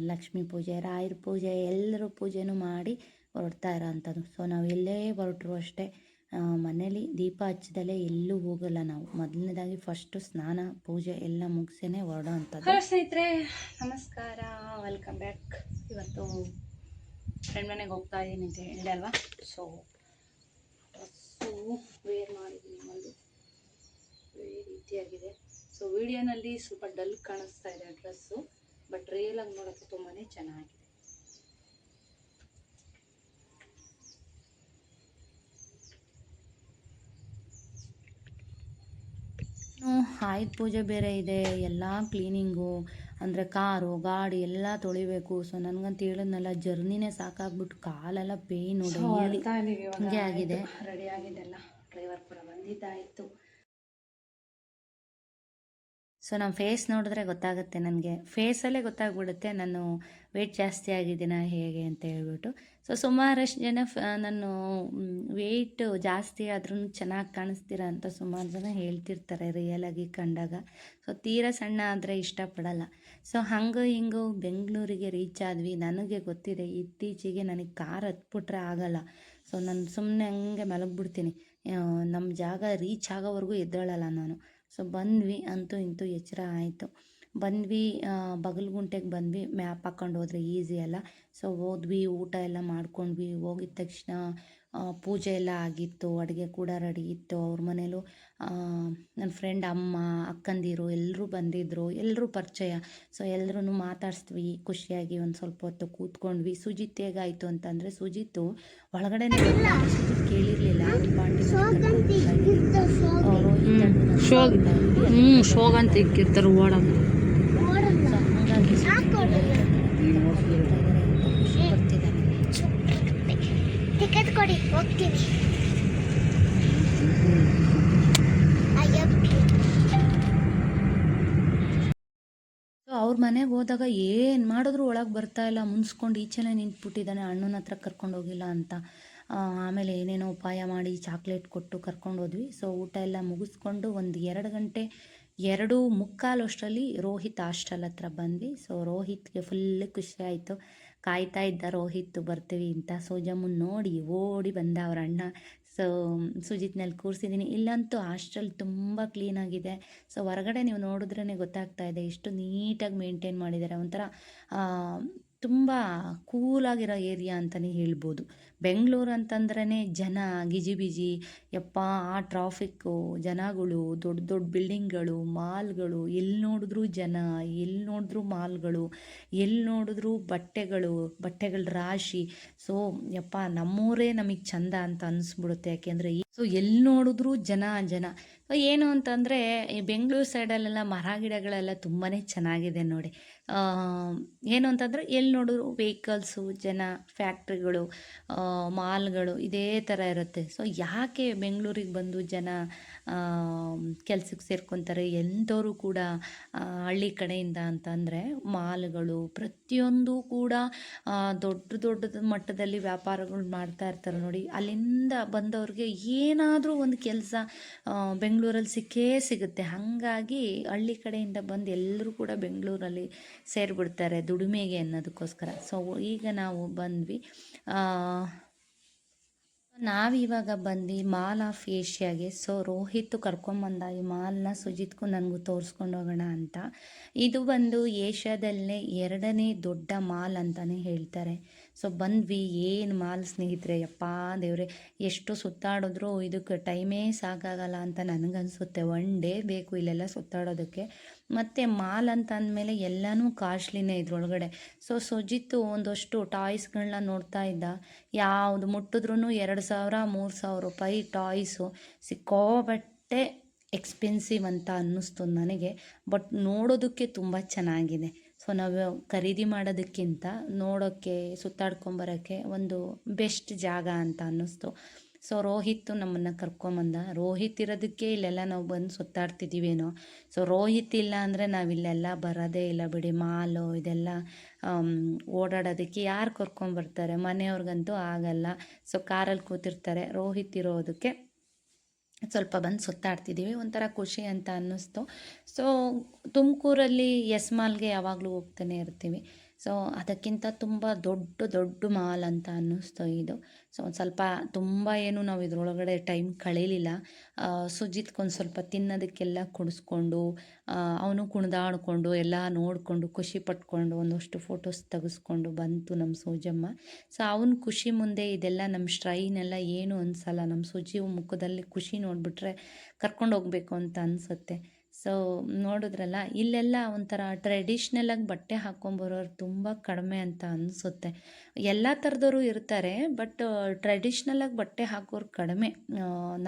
ಲಕ್ಷ್ಮೀ ಪೂಜೆ, ರಾಯರ ಪೂಜೆ, ಎಲ್ಲರೂ ಪೂಜೆನೂ ಮಾಡಿ ಹೊರಡ್ತಾ ಇರೋವಂಥದ್ದು. ಸೊ ನಾವು ಎಲ್ಲೇ ಹೊರಟರು ಅಷ್ಟೇ ಮನೇಲಿ ದೀಪ ಹಚ್ಚದಲ್ಲೇ ಎಲ್ಲೂ ಹೋಗಲ್ಲ ನಾವು. ಮೊದಲನೇದಾಗಿ ಫಸ್ಟು ಸ್ನಾನ, ಪೂಜೆ ಎಲ್ಲ ಮುಗಿಸೇನೆ ಹೊರಡೋ ಅಂಥದ್ದು ಸ್ನೇಹಿತರೆ, ನಮಸ್ಕಾರ ವೆಲ್ಕಮ್ ಬ್ಯಾಕ್ ಇವತ್ತು ಫ್ರೆಂಡ್ ಮನೆಗೆ ಹೋಗ್ತಾ ಇದ್ದೀನಿ ಅಂತ ಹೇಳಿದೆ ಅಲ್ವಾ? ಸೊ ಡ್ರೆಸ್ಸು ವೇರ್ ಮಾಡಿದ್ದೀನಿ ಒಂದು ಈ ರೀತಿಯಾಗಿದೆ. ಸೊ ವಿಡಿಯೋನಲ್ಲಿ ಸ್ವಲ್ಪ ಡಲ್ ಕಾಣಿಸ್ತಾ ಇದೆ ಡ್ರೆಸ್ಸು ಬಟ್ ರಿಯಲಾಗಿ ನೋಡೋಕ್ಕೆ ತುಂಬಾ ಚೆನ್ನಾಗಿದೆ. ಆಯುಧ ಪೂಜೆ ಬೇರೆ ಇದೆ. ಎಲ್ಲ ಕ್ಲೀನಿಂಗು ಅಂದರೆ ಕಾರು ಗಾಡಿ ಎಲ್ಲ ತೊಳಿಬೇಕು. ಸೊ ನನಗಂತ ಹೇಳಿದ್ನಲ್ಲ ಜರ್ನಿನೇ ಸಾಕಾಗ್ಬಿಟ್ಟು ಕಾಲೆಲ್ಲ ಪೇಯ್ನು ಹಿಂಗೆ ಆಗಿದೆ. ರೆಡಿ ಆಗಿದೆ ಡ್ರೈವರ್ ಬಂದಿದ್ದಾಯಿತು. ಸೊ ನಮ್ಮ ಫೇಸ್ ನೋಡಿದ್ರೆ ಗೊತ್ತಾಗುತ್ತೆ ನನಗೆ. ಫೇಸಲ್ಲೇ ಗೊತ್ತಾಗ್ಬಿಡುತ್ತೆ ನಾನು ವೆಯ್ಟ್ ಜಾಸ್ತಿ ಆಗಿದ್ದೀನ ಹೇಗೆ ಅಂತ ಹೇಳ್ಬಿಟ್ಟು. ಸೊ ಸುಮಾರಷ್ಟು ಜನ ಫ ನಾನು ವೆಯ್ಟ್ ಜಾಸ್ತಿ ಆದ್ರೂ ಚೆನ್ನಾಗಿ ಕಾಣಿಸ್ತೀರ ಅಂತ ಸುಮಾರು ಜನ ಹೇಳ್ತಿರ್ತಾರೆ ರಿಯಲಾಗಿ ಕಂಡಾಗ. ಸೊ ತೀರಾ ಸಣ್ಣ ಆದರೆ ಇಷ್ಟಪಡಲ್ಲ. ಸೊ ಹಂಗೆ ಹಿಂಗೆ ಬೆಂಗಳೂರಿಗೆ ರೀಚ್ ಆದ್ವಿ. ನನಗೆ ಗೊತ್ತಿದೆ, ಇತ್ತೀಚೆಗೆ ನನಗೆ ಕಾರ್ ಹತ್ಬಿಟ್ರೆ ಆಗಲ್ಲ. ಸೊ ನಾನು ಸುಮ್ಮನೆ ಹಂಗೆ ಮಲಗಿಬಿಡ್ತೀನಿ. ನಮ್ಮ ಜಾಗ ರೀಚ್ ಆಗೋವರೆಗೂ ಎದ್ದೇಳಲ್ಲ ನಾನು. ಸೊ ಬಂದ್ವಿ. ಅಂತೂ ಇಂತೂ ಎಚ್ಚರ ಆಯಿತು. ಬಂದ್ವಿ ಬಗಲ್ಗುಂಟೆಗೆ ಬಂದ್ವಿ. ಮ್ಯಾಪ್ ಹಾಕ್ಕೊಂಡು ಹೋದ್ರೆ ಈಸಿ ಅಲ್ಲ. ಸೊ ಹೋದ್ವಿ, ಊಟ ಎಲ್ಲ ಮಾಡ್ಕೊಂಡ್ವಿ. ಹೋಗಿದ ತಕ್ಷಣ ಪೂಜೆ ಎಲ್ಲ ಆಗಿತ್ತು ಅಡುಗೆ ಕೂಡ ರೆಡಿ ಇತ್ತು. ಅವ್ರ ಮನೇಲೂ ನನ್ನ ಫ್ರೆಂಡ್ ಅಮ್ಮ ಅಕ್ಕಂದಿರು ಎಲ್ಲರೂ ಬಂದಿದ್ದರು ಎಲ್ಲರೂ ಪರಿಚಯ. ಸೊ ಎಲ್ಲರೂ ಮಾತಾಡಿಸ್ದ್ವಿ ಖುಷಿಯಾಗಿ ಒಂದು ಸ್ವಲ್ಪ ಹೊತ್ತು ಕೂತ್ಕೊಂಡ್ವಿ. ಸುಜಿತ್ ಹೇಗಾಯಿತು ಅಂತಂದರೆ ಸುಜಿತ್ ಒಳಗಡೆನೇ ಬರ್ತಾನೆ. ಸುಜಿತ್ ಕೇಳಿರಲಿಲ್ಲ. ಅವರು ಹ್ಞೂ ಶೋಗ್ ಅಂತ ಇಕ್ಕಿರ್ತಾರೆ ಓಡೋದು ಕೊಡಿ, ಹೋಗ್ತೀನಿ. ಅವ್ರ ಮನೆಗೆ ಹೋದಾಗ ಏನು ಮಾಡಿದ್ರು ಒಳಗೆ ಬರ್ತಾ ಇಲ್ಲ, ಮುನ್ಸ್ಕೊಂಡು ಈಚೆನೇ ನಿಂತ್ಬಿಟ್ಟಿದ್ದಾನೆ, ಅಣ್ಣನ ಹತ್ರ ಕರ್ಕೊಂಡು ಹೋಗಿಲ್ಲ ಅಂತ. ಆಮೇಲೆ ಏನೇನೋ ಉಪಾಯ ಮಾಡಿ ಚಾಕ್ಲೇಟ್ ಕೊಟ್ಟು ಕರ್ಕೊಂಡು ಹೋದ್ವಿ. ಸೊ ಊಟ ಎಲ್ಲ ಮುಗಿಸ್ಕೊಂಡು ಒಂದು ಎರಡು ಗಂಟೆ, ಎರಡು ಮುಕ್ಕಾಲು ಅಷ್ಟರಲ್ಲಿ ರೋಹಿತ್ ಹಾಸ್ಟೆಲ್ ಹತ್ರ ಬಂದ್ವಿ. ಸೊ ರೋಹಿತ್ಗೆ ಫುಲ್ ಖುಷಿ ಆಯಿತು. ಕಾಯ್ತಾ ಇದ್ದ ರೋಹಿತ್, ಬರ್ತೀವಿ ಅಂತ ಸೋಜಮ್ಮನ್ ನೋಡಿ ಓಡಿ ಬಂದ ಅವ್ರ ಅಣ್ಣ. ಸೊ, ಸುಜಿತ್ನಲ್ಲಿ ಕೂರಿಸಿದ್ದೀನಿ. ಇಲ್ಲಂತೂ ಹಾಸ್ಟೆಲ್ ತುಂಬ ಕ್ಲೀನಾಗಿದೆ ಸೊ, ಹೊರಗಡೆ ನೀವು ನೋಡಿದ್ರೇ ಗೊತ್ತಾಗ್ತಾ ಇದೆ ಎಷ್ಟು ನೀಟಾಗಿ ಮೇಂಟೈನ್ ಮಾಡಿದ್ದಾರೆ. ಒಂಥರ ತುಂಬ ಕೂಲಾಗಿರೋ ಏರಿಯಾ ಅಂತಲೇ ಹೇಳ್ಬೋದು. ಬೆಂಗಳೂರು ಅಂತಂದ್ರೇ ಜನ ಗಿಜಿಬಿಜಿ ಯಪ್ಪ ಆ ಟ್ರಾಫಿಕ್ಕು ಜನಗಳು, ದೊಡ್ಡ ದೊಡ್ಡ ಬಿಲ್ಡಿಂಗ್ಗಳು ಮಾಲ್ಗಳು ಎಲ್ಲಿ ನೋಡಿದ್ರೂ ಜನ ಎಲ್ಲಿ ನೋಡಿದ್ರೂ ಮಾಲ್ಗಳು ಎಲ್ಲಿ ನೋಡಿದ್ರೂ ಬಟ್ಟೆಗಳು, ಬಟ್ಟೆಗಳ ರಾಶಿ. ಸೊ, ಯಪ್ಪ ನಮ್ಮೂರೇ ನಮಗೆ ಚಂದ ಅಂತ ಅನಿಸ್ಬಿಡುತ್ತೆ. ಯಾಕೆಂದರೆ ಸೊ ಎಲ್ಲಿ ನೋಡಿದ್ರೂ ಜನ ಜನ. ಏನು ಅಂತಂದರೆ, ಈ ಬೆಂಗಳೂರು ಸೈಡಲ್ಲೆಲ್ಲ ಮರ ಗಿಡಗಳೆಲ್ಲ ತುಂಬಾ ಚೆನ್ನಾಗಿದೆ ನೋಡಿ. ಏನು ಅಂತಂದರೆ ಎಲ್ಲಿ ನೋಡಿದ್ರು ವೆಹಿಕಲ್ಸು ಜನ ಫ್ಯಾಕ್ಟ್ರಿಗಳು ಮಾಲ್ಗಳು ಇದೇ ಥರ ಇರುತ್ತೆ. ಸೊ ಯಾಕೆ ಬೆಂಗಳೂರಿಗೆ ಬಂದು ಜನ ಕೆಲ್ಸಕ್ಕೆ ಸೇರ್ಕೊತಾರೆ. ಎಂಥವರು ಕೂಡ ಹಳ್ಳಿ ಕಡೆಯಿಂದ ಅಂತಂದರೆ ಮಾಲ್ಗಳು ಪ್ರತಿಯೊಂದು ಕೂಡ ದೊಡ್ಡ ದೊಡ್ಡ ಮಟ್ಟದಲ್ಲಿ ವ್ಯಾಪಾರಗಳು ಮಾಡ್ತಾ ಇರ್ತಾರೆ ನೋಡಿ. ಅಲ್ಲಿಂದ ಬಂದವ್ರಿಗೆ ಏನಾದರೂ ಒಂದು ಕೆಲಸ ಬೆಂಗಳೂರಲ್ಲಿ ಸಿಕ್ಕೇ ಸಿಗುತ್ತೆ. ಹಾಗಾಗಿ ಹಳ್ಳಿ ಕಡೆಯಿಂದ ಬಂದು ಎಲ್ಲರೂ ಕೂಡ ಬೆಂಗಳೂರಲ್ಲಿ ಸೇರಿಬಿಡ್ತಾರೆ ದುಡಿಮೆಗೆ ಅನ್ನೋದಕ್ಕೋಸ್ಕರ. ಸೊ ಈಗ ನಾವು ಬಂದ್ವಿ. ನಾವಿವಾಗ ಬಂದು ಮಾಲ್ ಆಫ್ ಏಷ್ಯಾಗೆ, ಸೊ ರೋಹಿತ್ ಕರ್ಕೊಂಬಂದ ಈ ಮಾಲ್ನ ಸುಜಿತ್ಗೂ ನನಗೂ ತೋರಿಸ್ಕೊಂಡು ಹೋಗೋಣ ಅಂತ. ಇದು ಬಂದು ಏಷ್ಯಾದಲ್ಲೇ ಎರಡನೇ ದೊಡ್ಡ ಮಾಲ್ ಅಂತಲೇ ಹೇಳ್ತಾರೆ. ಸೊ ಬಂದ್ವಿ, ಏನು ಮಾಲ್ ಸ್ನೇಹಿತರೆ, ಯಪ್ಪ ದೇವ್ರೆ, ಎಷ್ಟು ಸುತ್ತಾಡಿದ್ರು ಇದಕ್ಕೆ ಟೈಮೇ ಸಾಕಾಗಲ್ಲ ಅಂತ ನನಗನ್ಸುತ್ತೆ. ಒನ್ ಡೇ ಬೇಕು ಇಲ್ಲೆಲ್ಲ ಸುತ್ತಾಡೋದಕ್ಕೆ. ಮತ್ತು ಮಾಲ್ ಅಂತ ಅಂದಮೇಲೆ ಎಲ್ಲನೂ ಕಾಸ್ಟ್ಲಿನೇ ಇದ್ರೊಳಗಡೆ. ಸೊ ಸುಜಿತ್ತು ಒಂದಷ್ಟು ಟಾಯ್ಸ್ಗಳನ್ನ ನೋಡ್ತಾ ಇದ್ದ. ಯಾವುದು ಮುಟ್ಟಿದ್ರೂ ಎರಡು ಸಾವಿರ, ಮೂರು ಸಾವಿರ ರೂಪಾಯಿ ಟಾಯ್ಸು. ಸಿಕ್ಕೋಬಟ್ಟೆ ಎಕ್ಸ್ಪೆನ್ಸಿವ್ ಅಂತ ಅನ್ನಿಸ್ತು ನನಗೆ. ಬಟ್ ನೋಡೋದಕ್ಕೆ ತುಂಬ ಚೆನ್ನಾಗಿದೆ. ಸೊ ನಾವು ಖರೀದಿ ಮಾಡೋದಕ್ಕಿಂತ ನೋಡೋಕ್ಕೆ ಸುತ್ತಾಡ್ಕೊಂಬರೋಕ್ಕೆ ಒಂದು ಬೆಸ್ಟ್ ಜಾಗ ಅಂತ ಅನ್ನಿಸ್ತು. ಸೊ ರೋಹಿತ್ ನಮ್ಮನ್ನು ಕರ್ಕೊಂಬಂದ. ರೋಹಿತ್ ಇರೋದಕ್ಕೆ ಇಲ್ಲೆಲ್ಲ ನಾವು ಬಂದು ಸುತ್ತಾಡ್ತಿದ್ದೀವೇನೋ. ಸೊ ರೋಹಿತ್ ಇಲ್ಲ ಅಂದರೆ ನಾವಿಲ್ಲೆಲ್ಲ ಬರೋದೇ ಇಲ್ಲ ಬಿಡಿ. ಮಾಲು ಇದೆಲ್ಲ ಓಡಾಡೋದಕ್ಕೆ ಯಾರು ಕರ್ಕೊಂಬರ್ತಾರೆ ಮನೆಯವ್ರಿಗಂತೂ ಆಗಲ್ಲ. ಸೊ ಕಾರಲ್ಲಿ ಕೂತಿರ್ತಾರೆ ರೋಹಿತ್ ಇರೋದಕ್ಕೆ. ಸ್ವಲ್ಪ ಬಂದು ಸುತ್ತಾಡ್ತಿದ್ದೀವಿ. ಒಂಥರ ಖುಷಿ ಅಂತ ಅನ್ನಿಸ್ತು. ಸೊ ತುಮಕೂರಲ್ಲಿ ಎಸ್ ಮಾಲ್ಗೆ ಯಾವಾಗಲೂ ಹೋಗ್ತಾನೆ ಇರ್ತೀವಿ. ಸೊ ಅದಕ್ಕಿಂತ ತುಂಬ ದೊಡ್ಡ ದೊಡ್ಡ ಮಾಲ್ ಅಂತ ಅನ್ನಿಸ್ತು ಇದು. ಸೊ ಒಂದು ಸ್ವಲ್ಪ ತುಂಬ ಏನು ನಾವು ಇದರೊಳಗಡೆ ಟೈಮ್ ಕಳೀಲಿಲ್ಲ. ಸುಜಿತ್ಗೊಂದು ಸ್ವಲ್ಪ ತಿನ್ನೋದಕ್ಕೆಲ್ಲ ಕುಡಿಸ್ಕೊಂಡು ಅವನು ಕುಣಿದಾಡ್ಕೊಂಡು, ಎಲ್ಲ ನೋಡಿಕೊಂಡು, ಖುಷಿ ಪಟ್ಕೊಂಡು, ಒಂದಷ್ಟು ಫೋಟೋಸ್ ತೆಗೆಸ್ಕೊಂಡು ಬಂತು ನಮ್ಮ ಸೂಜಮ್ಮ. ಸೊ ಅವನ ಖುಷಿ ಮುಂದೆ ಇದೆಲ್ಲ ನಮ್ಮ ಸ್ಟ್ರೈನೆಲ್ಲ ಏನು ಅನಿಸಲ್ಲ. ನಮ್ಮ ಸುಜಿ ಮುಖದಲ್ಲಿ ಖುಷಿ ನೋಡಿಬಿಟ್ರೆ ಕರ್ಕೊಂಡು ಹೋಗಬೇಕು ಅಂತ ಅನಿಸುತ್ತೆ. ಸೊ ನೋಡಿದ್ರಲ್ಲ, ಇಲ್ಲೆಲ್ಲ ಒಂಥರ ಟ್ರೆಡಿಷ್ನಲಾಗಿ ಬಟ್ಟೆ ಹಾಕ್ಕೊಂಬರೋರು ತುಂಬ ಕಡಿಮೆ ಅಂತ ಅನಿಸುತ್ತೆ. ಎಲ್ಲ ಥರದವರು ಇರ್ತಾರೆ ಬಟ್ ಟ್ರೆಡಿಷ್ನಲಾಗಿ ಬಟ್ಟೆ ಹಾಕೋರು ಕಡಿಮೆ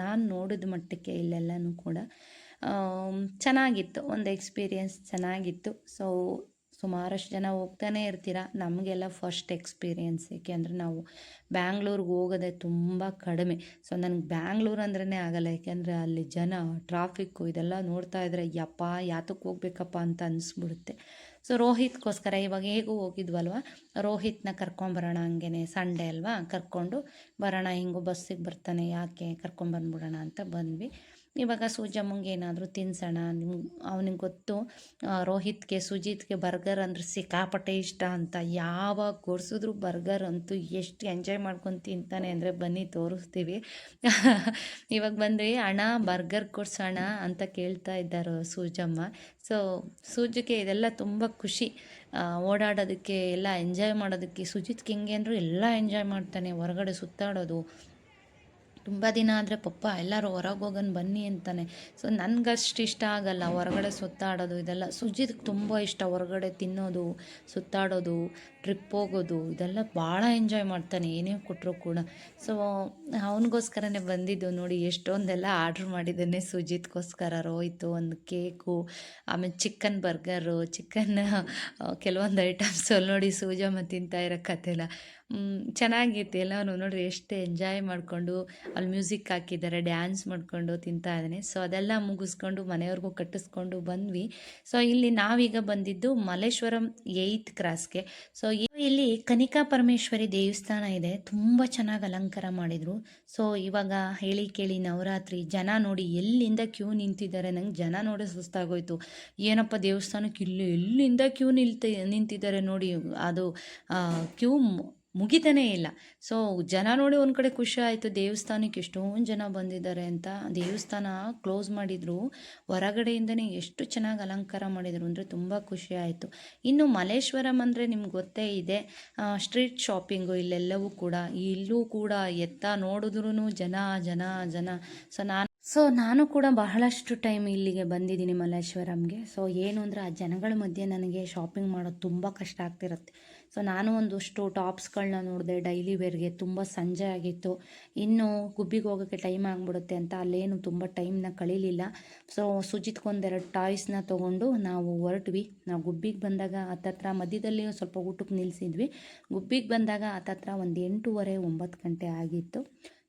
ನಾನು ನೋಡಿದ ಮಟ್ಟಕ್ಕೆ ಇಲ್ಲೆಲ್ಲನೂ ಕೂಡ. ಚೆನ್ನಾಗಿತ್ತು, ಒಂದು ಎಕ್ಸ್ಪೀರಿಯನ್ಸ್ ಚೆನ್ನಾಗಿತ್ತು. ಸೊ ಸುಮಾರಷ್ಟು ಜನ ಹೋಗ್ತಾನೆ ಇರ್ತೀರ? ನಮಗೆಲ್ಲ ಫಸ್ಟ್ ಎಕ್ಸ್ಪೀರಿಯನ್ಸ್ ಏಕೆಂದರೆ ನಾವು ಬ್ಯಾಂಗ್ಳೂರ್ಗೆ ಹೋಗೋದೇ ತುಂಬ ಕಡಿಮೆ. ಸೊ ನನಗೆ ಬ್ಯಾಂಗ್ಳೂರು ಅಂದ್ರೇ ಆಗಲ್ಲ. ಏಕೆಂದರೆ ಅಲ್ಲಿ ಜನ ಟ್ರಾಫಿಕ್ಕು ಇದೆಲ್ಲ ನೋಡ್ತಾ ಇದ್ರೆ, ಯಪ್ಪ ಯಾತಕ್ಕೆ ಹೋಗ್ಬೇಕಪ್ಪ ಅಂತ ಅನಿಸ್ಬಿಡುತ್ತೆ. ಸೊ ರೋಹಿತ್ಗೋಸ್ಕರ ಇವಾಗ ಹೇಗೂ ಹೋಗಿದ್ವಲ್ವ? ರೋಹಿತ್ನ ಕರ್ಕೊಂಬರೋಣ ಹಂಗೇನೆ ಸಂಡೇ ಅಲ್ವಾ? ಕರ್ಕೊಂಡು ಬರೋಣ, ಹಿಂಗೂ ಬಸ್ಸಿಗೆ ಬರ್ತಾನೆ, ಯಾಕೆ ಕರ್ಕೊಂಬಂದ್ಬಿಡೋಣ ಅಂತ ಬಂದ್ವಿ. ಇವಾಗ ಸೂಜಮ್ಮಂಗೆ ಏನಾದರೂ ತಿನ್ಸೋಣ ನಿಮ್ಗೆ ಅವನಿಗೆ ಗೊತ್ತು ರೋಹಿತ್ಗೆ, ಸುಜಿತ್ಗೆ ಬರ್ಗರ್ ಅಂದ್ರೆ ಸಿಕ್ಕಾಪಟ್ಟೆ ಇಷ್ಟ ಅಂತ. ಯಾವಾಗ ಕೊಡ್ಸಿದ್ರು ಬರ್ಗರ್ ಅಂತೂ ಎಷ್ಟು ಎಂಜಾಯ್ ಮಾಡ್ಕೊಂಡು ತಿಂತಾನೆ ಅಂದರೆ ಬನ್ನಿ ತೋರಿಸ್ತೀವಿ. ಇವಾಗ ಬಂದ್ರಿ, ಅಣ್ಣ, ಬರ್ಗರ್ ಕೊಡ್ಸೋಣ ಅಂತ ಕೇಳ್ತಾ ಇದ್ದಾರೆ ಸೂಜಮ್ಮ. ಸೊ ಸೂಜಿಗೆ ಇದೆಲ್ಲ ತುಂಬ ಖುಷಿ. ಓಡಾಡೋದಕ್ಕೆ, ಎಲ್ಲ ಎಂಜಾಯ್ ಮಾಡೋದಕ್ಕೆ. ಸುಜಿತ್ಗೆ ಹೆಂಗೆ ಅಂದರೂ ಎಲ್ಲ ಎಂಜಾಯ್ ಮಾಡ್ತಾನೆ, ಹೊರಗಡೆ ಸುತ್ತಾಡೋದು. ತುಂಬ ದಿನ ಆದರೆ ಪಪ್ಪ ಎಲ್ಲರೂ ಹೊರಗೆ ಹೋಗೋಣ ಬನ್ನಿ ಅಂತಾನೆ. ಸೊ ನನಗಷ್ಟು ಇಷ್ಟ ಆಗಲ್ಲ ಹೊರಗಡೆ ಸುತ್ತಾಡೋದು ಇದೆಲ್ಲ. ಸುಜಿತ್ಗೆ ತುಂಬ ಇಷ್ಟ ಹೊರಗಡೆ ತಿನ್ನೋದು, ಸುತ್ತಾಡೋದು. ಟ್ರಿಪ್ ಹೋಗೋದು, ಇದೆಲ್ಲ ಭಾಳ ಎಂಜಾಯ್ ಮಾಡ್ತಾನೆ, ಏನೇ ಕೊಟ್ಟರು ಕೂಡ. ಸೊ ಅವನಿಗೋಸ್ಕರನೇ ಬಂದಿದ್ದು ನೋಡಿ, ಎಷ್ಟೊಂದೆಲ್ಲ ಆರ್ಡ್ರ್ ಮಾಡಿದ್ದಾನೆ ಸುಜಿತ್ಗೋಸ್ಕರ ರೋಯ್ತು ಒಂದು ಕೇಕು, ಆಮೇಲೆ ಚಿಕನ್ ಬರ್ಗರು, ಚಿಕನ್ ಕೆಲವೊಂದು ಐಟಮ್ಸ್ ಅಲ್ಲಿ ನೋಡಿ ಸೂಜಮ್ಮ ತಿಂತಾ ಇರೋ ಕತೆಲ್ಲ ಚೆನ್ನಾಗಿತ್ತು ಎಲ್ಲನೂ ನೋಡಿ ಎಷ್ಟು ಎಂಜಾಯ್ ಮಾಡಿಕೊಂಡು, ಅಲ್ಲಿ ಮ್ಯೂಸಿಕ್ ಹಾಕಿದ್ದಾರೆ ಡ್ಯಾನ್ಸ್ ಮಾಡಿಕೊಂಡು ತಿಂತಾ ಇದ್ದಾನೆ. ಸೊ ಅದೆಲ್ಲ ಮುಗಿಸ್ಕೊಂಡು ಮನೆಯವ್ರಿಗೂ ಕಟ್ಟಿಸ್ಕೊಂಡು ಬಂದ್ವಿ. ಸೊ ಇಲ್ಲಿ ನಾವೀಗ ಬಂದಿದ್ದು ಮಲ್ಲೇಶ್ವರಂ ಏಯ್ತ್ ಕ್ರಾಸ್ಗೆ ಸೊ ಇಲ್ಲಿ ಕನಿಕಾ ಪರಮೇಶ್ವರಿ ದೇವಸ್ಥಾನ ಇದೆ. ತುಂಬ ಚೆನ್ನಾಗಿ ಅಲಂಕಾರ ಮಾಡಿದರು. ಸೊ ಇವಾಗ ಹೇಳಿ ಕೇಳಿ ನವರಾತ್ರಿ, ಜನ ನೋಡಿ ಎಲ್ಲಿಂದ ಕ್ಯೂ ನಿಂತಿದ್ದಾರೆ? ನಂಗೆ ಜನ ನೋಡಿ ಸುಸ್ತಾಗೋಯ್ತು. ಏನಪ್ಪ ದೇವಸ್ಥಾನಕ್ಕೆ ಇಲ್ಲಿ ಎಲ್ಲಿಂದ ಕ್ಯೂ ನಿಲ್ತ, ನಿಂತಿದ್ದಾರೆ ನೋಡಿ. ಅದು ಕ್ಯೂ ಮುಗಿತಾನೇ ಇಲ್ಲ. ಸೊ ಜನ ನೋಡಿ ಒಂದು ಕಡೆ ಖುಷಿ ಆಯಿತು. ದೇವಸ್ಥಾನಕ್ಕೆ ಎಷ್ಟೊಂದು ಜನ ಬಂದಿದ್ದಾರೆ ಅಂತ. ದೇವಸ್ಥಾನ ಕ್ಲೋಸ್ ಮಾಡಿದರು. ಹೊರಗಡೆಯಿಂದನೇ ಎಷ್ಟು ಚೆನ್ನಾಗಿ ಅಲಂಕಾರ ಮಾಡಿದರು ಅಂದರೆ ತುಂಬ ಖುಷಿ ಆಯಿತು. ಇನ್ನು ಮಲ್ಲೇಶ್ವರಂ ಅಂದರೆ ನಿಮ್ಗೆ ಗೊತ್ತೇ ಇದೆ. ಸ್ಟ್ರೀಟ್ ಶಾಪಿಂಗು ಇಲ್ಲೆಲ್ಲವೂ ಕೂಡ, ಇಲ್ಲೂ ಕೂಡ ಎತ್ತ ನೋಡಿದ್ರೂ ಜನ ಜನ ಜನ. ಸೊ ನಾನು ಸೊ ನಾನು ಕೂಡ ಬಹಳಷ್ಟು ಟೈಮ್ ಇಲ್ಲಿಗೆ ಬಂದಿದ್ದೀನಿ ಮಲ್ಲೇಶ್ವರಂಗೆ. ಸೊ ಏನು ಅಂದರೆ ಆ ಜನಗಳ ಮಧ್ಯೆ ನನಗೆ ಶಾಪಿಂಗ್ ಮಾಡೋದು ತುಂಬ ಕಷ್ಟ ಆಗ್ತಿರುತ್ತೆ. ಸೊ ನಾನು ಒಂದಷ್ಟು ಟಾಪ್ಸ್ಗಳನ್ನ ನೋಡಿದೆ ಡೈಲಿ ವೇರ್ಗೆ ತುಂಬ ಸಂಜೆ ಆಗಿತ್ತು. ಇನ್ನು ಗುಬ್ಬಿಗೆ ಹೋಗೋಕ್ಕೆ ಟೈಮ್ ಆಗಿಬಿಡುತ್ತೆ ಅಂತ ಅಲ್ಲೇನು ತುಂಬ ಟೈಮ್ನ ಕಳೀಲಿಲ್ಲ. ಸೊ ಸುಜಿತ್ಗೊಂದೆರಡು ಟಾಯ್ಸ್ನ ತೊಗೊಂಡು ನಾವು ಹೊರಟ್ವಿ. ನಾವು ಗುಬ್ಬಿಗೆ ಬಂದಾಗ ಹತ್ತತ್ರ ಮಧ್ಯದಲ್ಲಿ ಸ್ವಲ್ಪ ಊಟಕ್ಕೆ ನಿಲ್ಲಿಸಿದ್ವಿ ಗುಬ್ಬಿಗೆ ಬಂದಾಗ ಹತ್ತತ್ರ ಒಂದು ಎಂಟೂವರೆ, ಒಂಬತ್ತು ಗಂಟೆ ಆಗಿತ್ತು.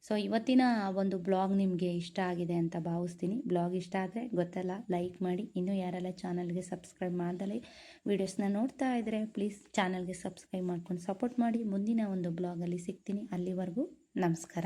ಸೊ ಇವತ್ತಿನ ಒಂದು ಬ್ಲಾಗ್ ನಿಮಗೆ ಇಷ್ಟ ಆಗಿದೆ ಅಂತ ಭಾವಿಸ್ತೀನಿ. ಬ್ಲಾಗ್ ಇಷ್ಟ ಆದರೆ ಗೊತ್ತಲ್ಲ, ಲೈಕ್ ಮಾಡಿ. ಇನ್ನೂ ಯಾರೆಲ್ಲ ಚಾನಲ್ಗೆ ಸಬ್ಸ್ಕ್ರೈಬ್ ಮಾಡ್ದಲ್ಲಿ ವೀಡಿಯೋಸ್ನ ನೋಡ್ತಾ ಇದ್ದರೆ ಪ್ಲೀಸ್ ಚಾನಲ್ಗೆ ಸಬ್ಸ್ಕ್ರೈಬ್ ಮಾಡ್ಕೊಂಡು ಸಪೋರ್ಟ್ ಮಾಡಿ. ಮುಂದಿನ ಒಂದು ಬ್ಲಾಗಲ್ಲಿ ಸಿಗ್ತೀನಿ. ಅಲ್ಲಿವರೆಗೂ ನಮಸ್ಕಾರ.